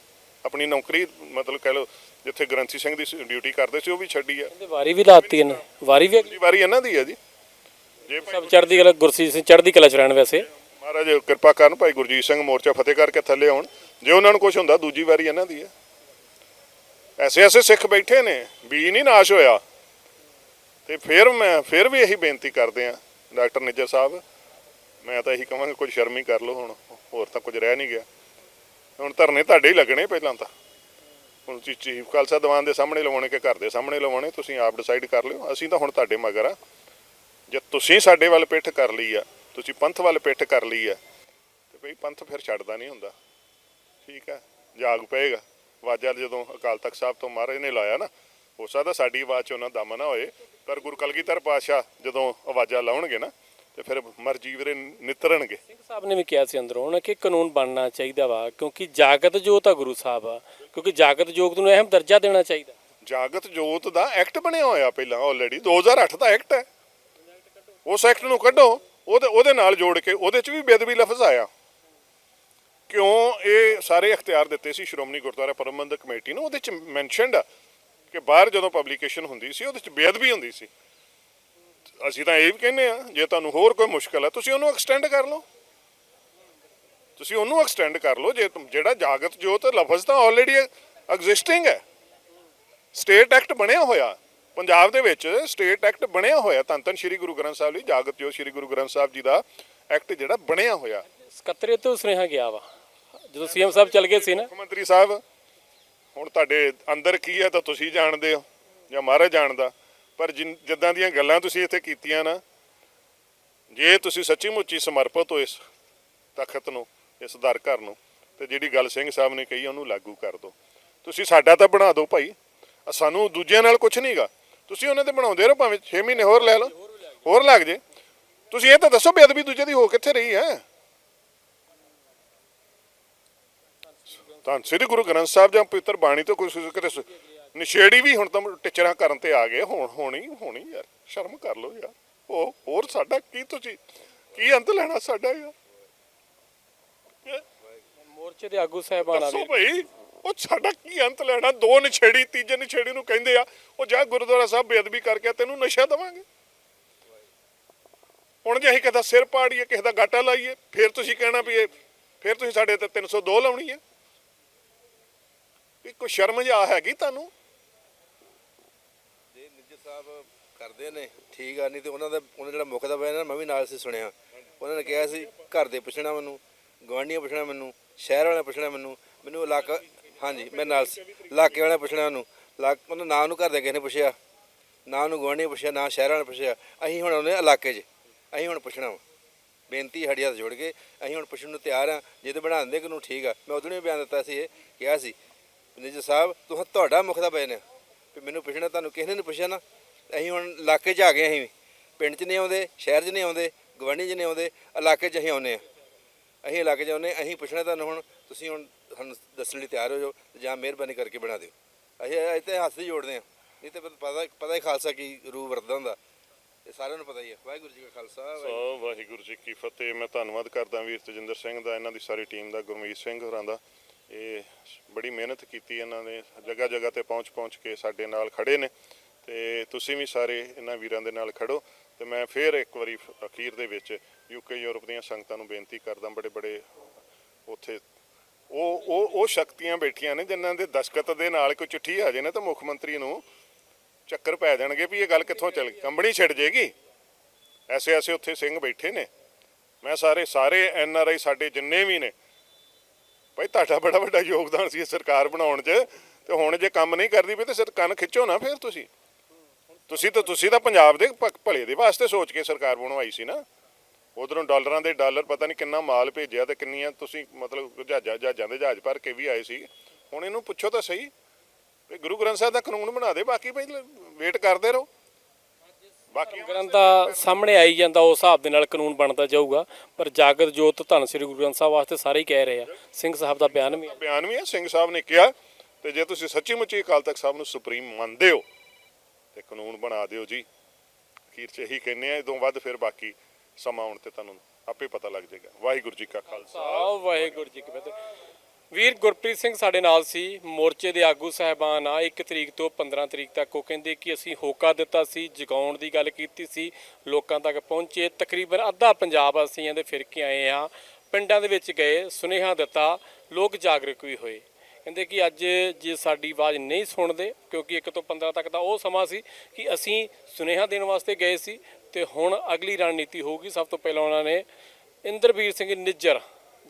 Speaker 1: ਆਪਣੀ ਨੌਕਰੀ ਮਤਲਬ ਕਹਿ ਲਓ ਜਿੱਥੇ ਗ੍ਰੰਥੀ ਸਿੰਘ ਦੀ ਡਿਊਟੀ ਕਰਦੇ ਸੀ ਉਹ ਵੀ ਛੱਡੀ ਆ।
Speaker 3: ਵਾਰੀ ਵੀ ਲਾਤੀ ਇਹਨੇ। ਵਾਰੀ ਵੀ
Speaker 1: ਅਗਲੀ ਵਾਰੀ ਇਹਨਾਂ ਦੀ ਹੈ ਜੀ। ਜੇ ਭਾਈ
Speaker 3: ਸਭ ਚੜ੍ਹਦੀ ਕਲਾ ਗੁਰਸੀਤ ਸਿੰਘ ਚੜ੍ਹਦੀ ਕਲਾ ਚ ਰਹਿਣ ਵੈਸੇ।
Speaker 1: ਮਹਾਰਾਜ ਕਿਰਪਾ ਕਰਨ ਭਾਈ ਗੁਰਜੀਤ ਸਿੰਘ ਮੋਰਚਾ ਫਤਿਹ ਕਰਕੇ ਥੱਲੇ ਆਉਣ। ਜੇ ਉਹਨਾਂ ਨੂੰ ਕੁਝ ਹੁੰਦਾ ਦੂਜੀ ਵਾਰੀ ਇਹਨਾਂ ਦੀ ਹੈ ਐਸੇ ਐਸੇ ਸਿੱਖ ਬੈਠੇ ਨੇ ਵੀ ਨਹੀਂ ਨਾਸ਼ ਹੋਇਆ। ਤੇ ਫਿਰ ਮੈਂ ਫਿਰ ਵੀ ਇਹੀ ਬੇਨਤੀ ਕਰਦੇ ਆ ਡਾਕਟਰ ਨਿੱਜਰ ਸਾਹਿਬ। ਮੈਂ ਤਾਂ ਇਹੀ ਕਹਾਂਗਾ ਕੁਝ ਸ਼ਰਮ ਕਰ ਲਓ ਹੁਣ ਹੋਰ ਤਾਂ ਕੁਝ ਰਹਿ ਨਹੀਂ ਗਿਆ। ਹੁਣ ਧਰਨੇ ਤੁਹਾਡੇ ਹੀ ਲੱਗਣੇ ਪਹਿਲਾਂ ਤਾਂ। ਹੁਣ ਤੁਸੀਂ ਚੀਫ ਖਾਲਸਾ ਦੀਵਾਨ ਦੇ ਸਾਹਮਣੇ ਲਵਾਉਣੇ ਕਿ ਘਰ ਦੇ ਸਾਹਮਣੇ ਲਵਾਉਣੇ ਤੁਸੀਂ ਆਪ ਡਿਸਾਈਡ ਕਰ ਲਿਓ। ਅਸੀਂ ਤਾਂ ਹੁਣ ਤੁਹਾਡੇ ਮਗਰ ਆ। ਜੇ ਤੁਸੀਂ ਸਾਡੇ ਵੱਲ ਪਿੱਠ ਕਰ ਲਈ ਆ, ਤੁਸੀਂ ਪੰਥ ਵੱਲ ਪਿੱਠ ਕਰ ਲਈ ਆ, ਤੇ ਭਈ ਪੰਥ ਫਿਰ ਛੱਡਦਾ ਨਹੀਂ ਹੁੰਦਾ। ਠੀਕ ਆ? ਜਾਗ ਪਏਗਾ। ਵਾਜਾ ਜਦੋਂ ਅਕਾਲ ਤਖਤ ਸਾਹਿਬ ਤੋਂ ਮਹਾਰਾਜ ਨੇ ਲਾਇਆ ਨਾ, ਹੋ ਸਕਦਾ ਸਾਡੀ ਆਵਾਜ਼ 'ਚ ਉਹਨਾਂ ਦਮ ਨਾ ਹੋਏ। ਪਰ ਗੁਰੂ ਕਲਗੀਧਰ ਪਾਤਸ਼ਾਹ ਜਦੋਂ ਆਵਾਜ਼ਾਂ ਲਾਉਣਗੇ ਨਾ ਤੇ ਫਿਰ ਮਰਜ਼ੀ ਵੀਰੇ ਨਿਤਰਨਗੇ।
Speaker 3: ਸਿੰਘ ਸਾਹਿਬ ਨੇ ਵੀ ਕਿਹਾ ਸੀ ਅੰਦਰੋਂ ਉਹਨਾਂ ਕਿ ਕਾਨੂੰਨ ਬਣਨਾ ਚਾਹੀਦਾ ਵਾ ਕਿਉਂਕਿ ਜਾਗਤ ਜੋਤ ਆ ਗੁਰੂ ਸਾਹਿਬ ਆ ਕਿਉਂਕਿ ਜਾਗਤ ਜੋਤ ਨੂੰ ਅਹਿਮ ਦਰਜਾ ਦੇਣਾ ਚਾਹੀਦਾ।
Speaker 1: ਜਾਗਤ ਜੋਤ ਦਾ ਐਕਟ ਬਣਿਆ ਹੋਇਆ ਪਹਿਲਾਂ ਆਲਰੇਡੀ 2008 ਦਾ ਐਕਟ ਹੈ। ਉਸ ਐਕਟ ਨੂੰ ਕੱਢੋ ਉਹਦੇ ਉਹਦੇ ਨਾਲ ਜੋੜ ਕੇ ਉਹਦੇ 'ਚ ਵੀ ਬੇਦਬੀ ਲਫ਼ਜ਼ ਆਇਆ। ਕਿਉਂ ਇਹ ਸਾਰੇ ਅਖਤਿਆਰ ਦਿੱਤੇ ਸੀ ਸ਼੍ਰੋਮਣੀ ਗੁਰਦੁਆਰਾ ਪ੍ਰਬੰਧਕ ਕਮੇਟੀ ਨੂੰ ਉਹਦੇ 'ਚ ਮੈਂਸ਼ਨਡ ਆ ਕਿ ਬਾਹਰ ਜਦੋਂ ਪਬਲੀਕੇਸ਼ਨ ਹੁੰਦੀ ਸੀ ਉਹਦੇ 'ਚ ਬੇਅਦਬੀ ਹੁੰਦੀ ਸੀ। ਅਸੀਂ ਤਾਂ ਇਹ ਵੀ ਕਹਿੰਦੇ ਆ ਜੇ ਤੁਹਾਨੂੰ ਹੋਰ ਕੋਈ ਮੁਸ਼ਕਲ ਹੈ ਤੁਸੀਂ ਉਹਨੂੰ ਐਕਸਟੈਂਡ ਕਰ ਲਓ। ਤੁਸੀਂ ਉਹਨੂੰ ਐਕਸਟੈਂਡ ਕਰ ਲਓ ਜੇ ਜਿਹੜਾ ਜਾਗਤ ਜੋਤ ਲਫ਼ਜ਼ ਤਾਂ ਆਲਰੇਡੀ ਐਗਜ਼ਿਸਟਿੰਗ ਹੈ। ਸਟੇਟ ਐਕਟ ਬਣਿਆ ਹੋਇਆ। ਪੰਜਾਬ ਦੇ ਵਿੱਚ ਸਟੇਟ ਐਕਟ ਬਣਿਆ ਹੋਇਆ। ਧੰਨ ਧੰਨ ਸ਼੍ਰੀ ਗੁਰੂ ਗ੍ਰੰਥ ਸਾਹਿਬ ਲਈ ਜਾਗਤ ਜੋ ਸ਼੍ਰੀ ਗੁਰੂ ਗ੍ਰੰਥ ਸਾਹਿਬ ਜੀ ਦਾ ਐਕਟ ਜਿਹੜਾ ਬਣਿਆ ਹੋਇਆ।
Speaker 3: ਸਕੱਤਰੇ ਤੋਂ ਸੁਨੇਹਾ ਗਿਆ ਵਾ। ਜਦੋਂ ਸੀਐਮ ਸਾਹਿਬ ਚੱਲ ਗਏ ਸੀ ਨਾ।
Speaker 1: ਮੁੱਖ ਮੰਤਰੀ ਸਾਹਿਬ ਹੁਣ ਤੁਹਾਡੇ ਅੰਦਰ ਕੀ ਹੈ ਤਾਂ ਤੁਸੀਂ ਜਾਣਦੇ ਹੋ ਜਾਂ ਮਹਾਰਾਜ ਜਾਣਦਾ। ਪਰ ਜਿੱਦਾਂ ਦੀਆਂ ਗੱਲਾਂ ਤੁਸੀਂ ਇੱਥੇ ਕੀਤੀਆਂ ਨਾ, ਜੇ ਤੁਸੀਂ ਸੱਚੀ ਮੁੱਚੀ ਸਮਰਪਿਤ ਹੋ ਇਸ ਤਖਤ ਨੂੰ, ਇਸ ਦਰ ਘਰ ਨੂੰ, ਤੇ ਜਿਹੜੀ ਗੱਲ ਸਿੰਘ ਸਾਹਿਬ ਨੇ ਕਹੀ, ਉਹਨੂੰ ਲਾਗੂ ਕਰ ਦਿਓ। ਤੁਸੀਂ ਸਾਡਾ ਤਾਂ ਬਣਾ ਦਿਓ ਭਾਈ। ਸਾਨੂੰ ਦੂਜਿਆਂ ਨਾਲ ਕੁਝ ਨਹੀਂਗਾ ਤੁਸੀਂ ਉਹਨਾਂ ਦੇ ਬਣਾਉਂਦੇ ਰਹੋ ਭਾਵੇਂ 6 ਮਹੀਨੇ ਹੋਰ ਲੈ ਲਓ। ਹੋਰ ਲੱਗ ਜੇ। ਤੁਸੀਂ ਇਹ ਤਾਂ ਦੱਸੋ ਬੇਅਦਬੀ ਦੂਜੇ ਦੀ ਹੋ ਕਿੱਥੇ ਰਹੀ ਹੈ? ਤਾਂ ਸ੍ਰੀ ਗੁਰੂ ਗ੍ਰੰਥ ਸਾਹਿਬ ਜਾਂ ਪਵਿੱਤਰ ਬਾਣੀ ਤੋਂ ਕੋਈ ਕਿਤੇ ਨਿਸ਼ੇੜੀ ਵੀ ਹੁਣ ਤਾਂ ਟਿਚਰਾਂ ਕਰਨ ਤੇ ਆ ਗਏ ਹੁਣ ਹੋਣੀ ਹੋਣੀ ਯਾਰ ਸ਼ਰਮ ਕਰ ਲਓ ਯਾਰ। ਉਹ ਹੋਰ ਸਾਡਾ ਕੀ ਤੁਸੀਂ ਕੀ ਅੰਤ ਲੈਣਾ ਸਾਡਾ ਯਾਰ?
Speaker 3: ਮੋਰਚੇ ਦੇ ਆਗੂ ਸਾਹਿਬਾਨ ਆ
Speaker 1: ਦੱਸੋ ਭਾਈ ਉਹ ਸਾਡਾ ਕੀ ਅੰਤ ਲੈਣਾ? ਦੋ ਨਿਛੇੜੀ ਤੀਜੇ ਨਿਛੇੜੀ ਨੂੰ ਕਹਿੰਦੇ ਆ ਉਹ ਜਾ ਗੁਰਦੁਆਰਾ ਸਾਹਿਬ ਬੇਅਦਬੀ ਕਰਕੇ ਤੈਨੂੰ ਨਸ਼ਾ ਦਵਾਂਗੇ। ਹੁਣ ਜੇ ਅਸੀਂ ਕਿਸੇ ਦਾ ਸਿਰ ਪਾੜੀਏ ਕਿਸੇ ਦਾ ਗਾਟਾ ਲਾਈਏ ਫਿਰ ਤੁਸੀਂ ਕਹਿਣਾ ਵੀ ਇਹ ਫਿਰ ਤੁਸੀਂ ਸਾਡੇ ਤੇ 302 ਲਾਉਣੀ ਹੈ ਵੀ ਕੋਈ ਸ਼ਰਮ ਜਿਹਾ ਹੈਗੀ ਤੁਹਾਨੂੰ?
Speaker 4: ਜੇ ਸਾਹਿਬ ਕਰਦੇ ਨੇ, ਠੀਕ ਆ, ਨਹੀਂ ਤੇ ਉਹਨਾਂ ਦਾ ਉਹਨਾਂ ਜਿਹੜਾ ਮੁੱਖ ਦਾ ਬਿਆਨ ਹੈ ਮੈਂ ਵੀ ਨਾਲ ਸੀ ਸੁਣਿਆ। ਉਹਨਾਂ ਨੇ ਕਿਹਾ ਸੀ, ਘਰ ਦੇ ਪੁੱਛਣਾ ਮੈਨੂੰ ਗਵਾਂਢੀਆਂ ਪੁੱਛਣਾ ਮੈਨੂੰ, ਸ਼ਹਿਰ ਵਾਲਿਆਂ ਪੁੱਛਣਾ ਮੈਨੂੰ ਮੈਨੂੰ ਇਲਾਕਾ ਹਾਂਜੀ, ਮੈਂ ਨਾਲ ਸੀ। ਇਲਾਕੇ ਵਾਲਿਆਂ ਪੁੱਛਣਾ ਉਹਨੂੰ। ਇਲਾਕ ਉਹਨਾਂ ਨਾਂ ਨੂੰ ਘਰ ਦੇ ਕਿਸੇ ਨੇ ਪੁੱਛਿਆ, ਨਾ ਉਹਨੂੰ ਗਵਾਂਢੀਆਂ ਪੁੱਛਿਆ, ਨਾ ਸ਼ਹਿਰ ਵਾਲਿਆਂ ਨੇ ਪੁੱਛਿਆ। ਅਸੀਂ ਹੁਣ ਉਹਨੇ ਇਲਾਕੇ 'ਚ। ਅਸੀਂ ਹੁਣ ਪੁੱਛਣਾ ਵਾ। ਬੇਨਤੀ ਸਾਡੀ ਹੱਥ ਜੋੜ ਕੇ, ਅਸੀਂ ਹੁਣ ਪੁੱਛਣ ਨੂੰ ਤਿਆਰ ਆ ਜੇ ਤੇ ਬਣਾ ਦਿੰਦੇ ਕਾਨੂੰਨ ਠੀਕ ਆ। ਮੈਂ ਉਦੋਂ ਵੀ ਬਿਆਨ ਦਿੱਤਾ ਸੀ ਇਹ, ਕਿਹਾ ਸੀ ਨਿੱਜ ਸਾਹਿਬ ਤੁਹਾਂ ਤੁਹਾਡਾ ਮੁੱਖ ਦਾ ਬਿਆਨ ਹੈ ਵੀ ਮੈਨੂੰ ਪੁੱਛਣਾ, ਤੁਹਾਨੂੰ ਕਿਸੇ ਨੇ ਨਹੀਂ ਪੁੱਛਿਆ ਨਾ। ਅਸੀਂ ਹੁਣ ਇਲਾਕੇ 'ਚ ਆ ਗਏ ਅਸੀਂ ਵੀ। ਪਿੰਡ 'ਚ ਨਹੀਂ ਆਉਂਦੇ, ਸ਼ਹਿਰ 'ਚ ਨਹੀਂ ਆਉਂਦੇ ਗਵਾਂਢੀ 'ਚ ਨਹੀਂ ਆਉਂਦੇ, ਇਲਾਕੇ 'ਚ ਅਸੀਂ ਆਉਂਦੇ ਆ ਅਸੀਂ ਇਲਾਕੇ 'ਚ ਆਉਂਦੇ ਅਸੀਂ ਪੁੱਛਣਾ ਤੁਹਾਨੂੰ ਹੁਣ, ਤੁਸੀਂ ਹੁਣ ਸਾਨੂੰ ਦੱਸਣ ਲਈ ਤਿਆਰ ਹੋ ਜਾਓ ਤੇ ਜਾਂ ਮਿਹਰਬਾਨੀ ਕਰਕੇ ਬਣਾ ਦਿਓ। ਅਸੀਂ ਅੱਜ ਤੇ ਹੱਥ ਹੀ। ਜੋੜਦੇ ਆ ਨਹੀਂ ਤੇ ਪਤਾ ਪਤਾ ਹੀ ਖਾਲਸਾ ਕੀ ਰੂਹ ਵਰਤਦਾ ਹੁੰਦਾ। ਇਹ ਸਾਰਿਆਂ ਨੂੰ ਪਤਾ ਹੀ ਹੈ ਵਾਹਿਗੁਰੂ ਜੀ ਕਾ ਖਾਲਸਾ, ਵਾਹਿਗੁਰੂ
Speaker 1: ਸੋ ਵਾਹਿਗੁਰੂ ਜੀ ਕੀ ਫਤਿਹ। ਮੈਂ ਧੰਨਵਾਦ ਕਰਦਾ ਵੀਰ ਤਜਿੰਦਰ ਸਿੰਘ ਦਾ, ਇਹਨਾਂ ਦੀ ਸਾਰੀ ਟੀਮ ਦਾ, ਗੁਰਮੀਤ ਸਿੰਘ ਹੋਰਾਂ ਦਾ। ਇਹ ਬੜੀ ਮਿਹਨਤ ਕੀਤੀ ਇਹਨਾਂ ਨੇ। ਜਗ੍ਹਾ ਜਗ੍ਹਾ ਤੇ ਪਹੁੰਚ ਪਹੁੰਚ ਕੇ ਸਾਡੇ ਨਾਲ ਖੜੇ ਨੇ। ਤੇ ਤੁਸੀਂ ਵੀ ਸਾਰੇ ਇਹਨਾਂ ਵੀਰਾਂ ਦੇ ਨਾਲ ਖੜੋ ਤੇ ਮੈਂ ਫੇਰ ਇੱਕ ਵਾਰੀ ਅਖੀਰ ਦੇ ਵਿੱਚ ਯੂਕੇ ਯੂਰਪ ਦੀਆਂ ਸੰਗਤਾਂ ਨੂੰ ਬੇਨਤੀ ਕਰਦਾ ਬੜੇ ਬੜੇ ਉੱਥੇ ਉਹ ਉਹ ਉਹ ਸ਼ਕਤੀਆਂ ਬੈਠੀਆਂ ਨੇ ਜਿਨ੍ਹਾਂ ਦੇ ਦਸਖਤ ਦੇ ਨਾਲ ਕੋਈ ਚਿੱਠੀ ਆ ਜੇ ਨਾ ਤਾਂ ਮੁੱਖ ਮੰਤਰੀ ਨੂੰ ਚੱਕਰ ਪੈ ਜਾਣਗੇ ਵੀ ਇਹ ਗੱਲ ਕਿੱਥੋਂ ਚੱਲ ਗਈ। ਕੰਬਣੀ ਛਿੜ ਜੇਗੀ। ਐਸੇ ਐਸੇ ਉੱਥੇ ਸਿੰਘ ਬੈਠੇ ਨੇ। ਮੈਂ ਸਾਰੇ ਸਾਰੇ ਐਨ ਆਰ ਆਈ ਸਾਡੇ ਜਿੰਨੇ ਵੀ ਨੇ, ਭਾਈ ਤੁਹਾਡਾ ਬੜਾ ਵੱਡਾ ਯੋਗਦਾਨ ਸੀ ਸਰਕਾਰ ਬਣਾਉਣ 'ਚ ਤੇ ਹੁਣ ਜੇ ਕੰਮ ਨਹੀਂ ਕਰਦੀ ਵੀ ਤੇ ਸਿਰ ਕੰਨ ਖਿੱਚੋ ਨਾ ਫਿਰ ਤੁਸੀਂ। ਤੁਸੀਂ ਤਾਂ ਤੁਸੀਂ ਤਾਂ ਪੰਜਾਬ ਦੇ ਭ- ਭਲੇ ਦੇ ਵਾਸਤੇ ਸੋਚ ਕੇ ਸਰਕਾਰ ਬਣਵਾਈ ਸੀ ਨਾ। ਉਧਰੋਂ ਡਾਲਰਾਂ ਦੇ ਡਾਲਰ ਪਤਾ ਨਹੀਂ ਕਿੰਨਾ ਮਾਲ ਭੇਜਿਆ ਤੇ ਕਿੰਨੀਆਂ ਤੁਸੀਂ ਮਤਲਬ ਜਹਾਜ਼ਾਂ ਜਹਾਜ਼ਾਂ ਦੇ ਜਹਾਜ਼ ਭਰ ਕੇ ਵੀ ਆਏ ਸੀ। ਹੁਣ ਇਹਨੂੰ ਪੁੱਛੋ ਤਾਂ ਸਹੀ। ਵੀ ਗੁਰੂ ਗ੍ਰੰਥ ਸਾਹਿਬ ਦਾ ਕਾਨੂੰਨ ਬਣਾ ਦੇ ਬਾਕੀ ਭਾਈ ਵੇਟ ਕਰਦੇ ਰਹੋ। ਬਾਕੀ
Speaker 3: ਗ੍ਰੰਥ ਦਾ ਸਾਹਮਣੇ ਆਈ ਜਾਂਦਾ ਉਸ ਹਿਸਾਬ ਦੇ ਨਾਲ ਕਾਨੂੰਨ ਬਣਦਾ ਜਾਊਗਾ। ਪਰ ਜਾਗਤ ਜੋਤ ਧੰਨ ਸ੍ਰੀ ਗੁਰੂ ਗ੍ਰੰਥ ਸਾਹਿਬ ਵਾਸਤੇ ਸਾਰੇ ਹੀ ਕਹਿ ਰਹੇ ਆ। ਸਿੰਘ ਸਾਹਿਬ ਦਾ ਬਿਆਨ ਵੀ ਹੈ।
Speaker 1: ਬਿਆਨ ਵੀ ਹੈ ਸਿੰਘ ਸਾਹਿਬ ਨੇ ਕਿਹਾ। ਤੇ ਜੇ ਤੁਸੀਂ ਸੱਚੀ ਮੁੱਚੀ ਅਕਾਲ ਤਖਤ ਸਾਹਿਬ ਨੂੰ ਸੁਪਰੀਮ ਮੰਨਦੇ ਹੋ ਤੇ ਕਾਨੂੰਨ ਬਣਾ ਦਿਓ ਜੀ। ਅਖੀਰ 'ਚ ਇਹੀ ਕਹਿੰਦੇ ਆ ਇਦੋਂ ਵੱਧ ਫਿਰ ਬਾਕੀ ਸਮਾਂ ਆਉਣ ਤੇ ਤੁਹਾਨੂੰ ਆਪੇ ਪਤਾ ਲੱਗ ਜਾਏਗਾ। ਵਾਹਿਗੁਰੂ ਜੀ ਕਾ ਖਾਲਸਾ।
Speaker 3: ਵਾਹਿਗੁਰੂ ਜੀ ਕੀ ਫਤਿਹ। ਵੀਰ ਗੁਰਪ੍ਰੀਤ ਸਿੰਘ ਸਾਡੇ ਨਾਲ ਸੀ, ਮੋਰਚੇ ਦੇ ਆਗੂ ਸਹਿਬਾਨ ਆ। 1 ਤਰੀਕ ਤੋਂ 15 ਤਰੀਕ ਤੱਕ ਉਹ ਕਹਿੰਦੇ ਕਿ ਅਸੀਂ ਹੋਕਾ ਦਿੱਤਾ ਸੀ, ਜਗਾਉਣ ਦੀ ਗੱਲ ਕੀਤੀ ਸੀ, ਲੋਕਾਂ ਤੱਕ ਪਹੁੰਚੇ। ਤਕਰੀਬਨ ਅੱਧਾ ਪੰਜਾਬ ਅਸੀਂ ਇਹਦੇ ਫਿਰ ਕੇ ਆਏ ਆ ਪਿੰਡਾਂ ਦੇ ਵਿੱਚ ਗਏ, ਸੁਨੇਹਾ ਦਿੱਤਾ, ਲੋਕ ਜਾਗਰੂਕ ਵੀ ਹੋਏ। ਕਹਿੰਦੇ ਕਿ ਅੱਜ ਜੇ ਸਾਡੀ ਆਵਾਜ਼ ਨਹੀਂ ਸੁਣਦੇ, ਕਿਉਂਕਿ 1 ਤੋਂ 15 ਤੱਕ ਦਾ ਉਹ ਸਮਾਂ ਸੀ ਕਿ ਅਸੀਂ ਸੁਨੇਹਾ ਦੇਣ ਵਾਸਤੇ ਗਏ ਸੀ ਤੇ ਹੁਣ ਅਗਲੀ ਰਣਨੀਤੀ ਹੋਊਗੀ। ਸਭ ਤੋਂ ਪਹਿਲਾਂ ਉਹਨਾਂ ਨੇ ਇੰਦਰਵੀਰ ਸਿੰਘ ਨਿੱਜਰ,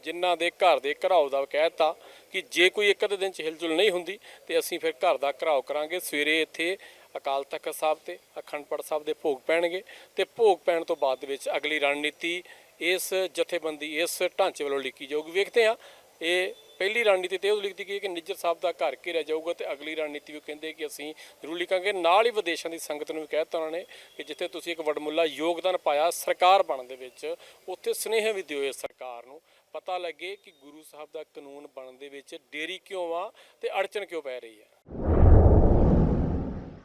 Speaker 3: ਜਿਨ੍ਹਾਂ ਦੇ ਘਰ ਦੇ ਘਰਾਓ ਦਾ ਕਹਿਤਾ ਕਿ ਜੇ ਕੋਈ ਇੱਕ ਅੱਧੇ ਦਿਨ ਚ ਹਿਲਜੁਲ ਨਹੀਂ ਹੁੰਦੀ, ਤੇ ਅਸੀਂ ਫਿਰ ਘਰ ਦਾ ਘਰਾਓ ਕਰਾਂਗੇ। ਸਵੇਰੇ ਇੱਥੇ ਅਕਾਲ ਤਖਤ ਸਾਹਿਬ ਤੇ ਅਖੰਡ ਪਾਠ ਸਾਹਿਬ ਦੇ ਭੋਗ ਪੈਣਗੇ ਤੇ ਭੋਗ ਪੈਣ ਤੋਂ ਬਾਅਦ ਵਿੱਚ ਅਗਲੀ ਰਣਨੀਤੀ ਇਸ ਜਥੇਬੰਦੀ ਇਸ ਢਾਂਚੇ ਵੱਲੋਂ ਲਿਖੀ ਜਾਊਗੀ। ਵੇਖਦੇ ਆ ਇਹ ਪਹਿਲੀ ਰਣਨੀਤੀ ਤੇ ਉਹ ਲਿਖਦੀ ਗਈ ਹੈ ਕਿ ਨਿੱਜਰ ਸਾਹਿਬ ਦਾ ਘਰ ਘੇਰਿਆ ਜਾਊਗਾ ਤੇ ਅਗਲੀ ਰਣਨੀਤੀ ਉਹ ਕਹਿੰਦੇ ਕਿ ਅਸੀਂ ਜ਼ਰੂਰ ਲਿਖਾਂਗੇ। ਨਾਲ ਹੀ ਵਿਦੇਸ਼ਾਂ ਦੀ ਸੰਗਤ ਨੂੰ ਵੀ ਕਹਿ ਦਿੱਤਾ ਉਹਨਾਂ ਨੇ ਕਿ ਜਿੱਥੇ ਤੁਸੀਂ ਇੱਕ ਵਡਮੁੱਲਾ ਯੋਗਦਾਨ ਪਾਇਆ ਸਰਕਾਰ ਬਣਨ ਦੇ ਵਿੱਚ, ਉੱਥੇ ਸੁਨੇਹੇ ਵੀ ਦਿਓ ਇਸ ਸਰਕਾਰ ਨੂੰ। ਪਤਾ ਲੱਗੇ ਕਿ ਗੁਰੂ ਸਾਹਿਬ ਦਾ ਕਾਨੂੰਨ ਬਣਨ ਦੇ ਵਿੱਚ ਦੇਰੀ ਕਿਉਂ ਆ ਤੇ ਅੜਚਨ ਕਿਉਂ ਪੈ ਰਹੀ ਹੈ।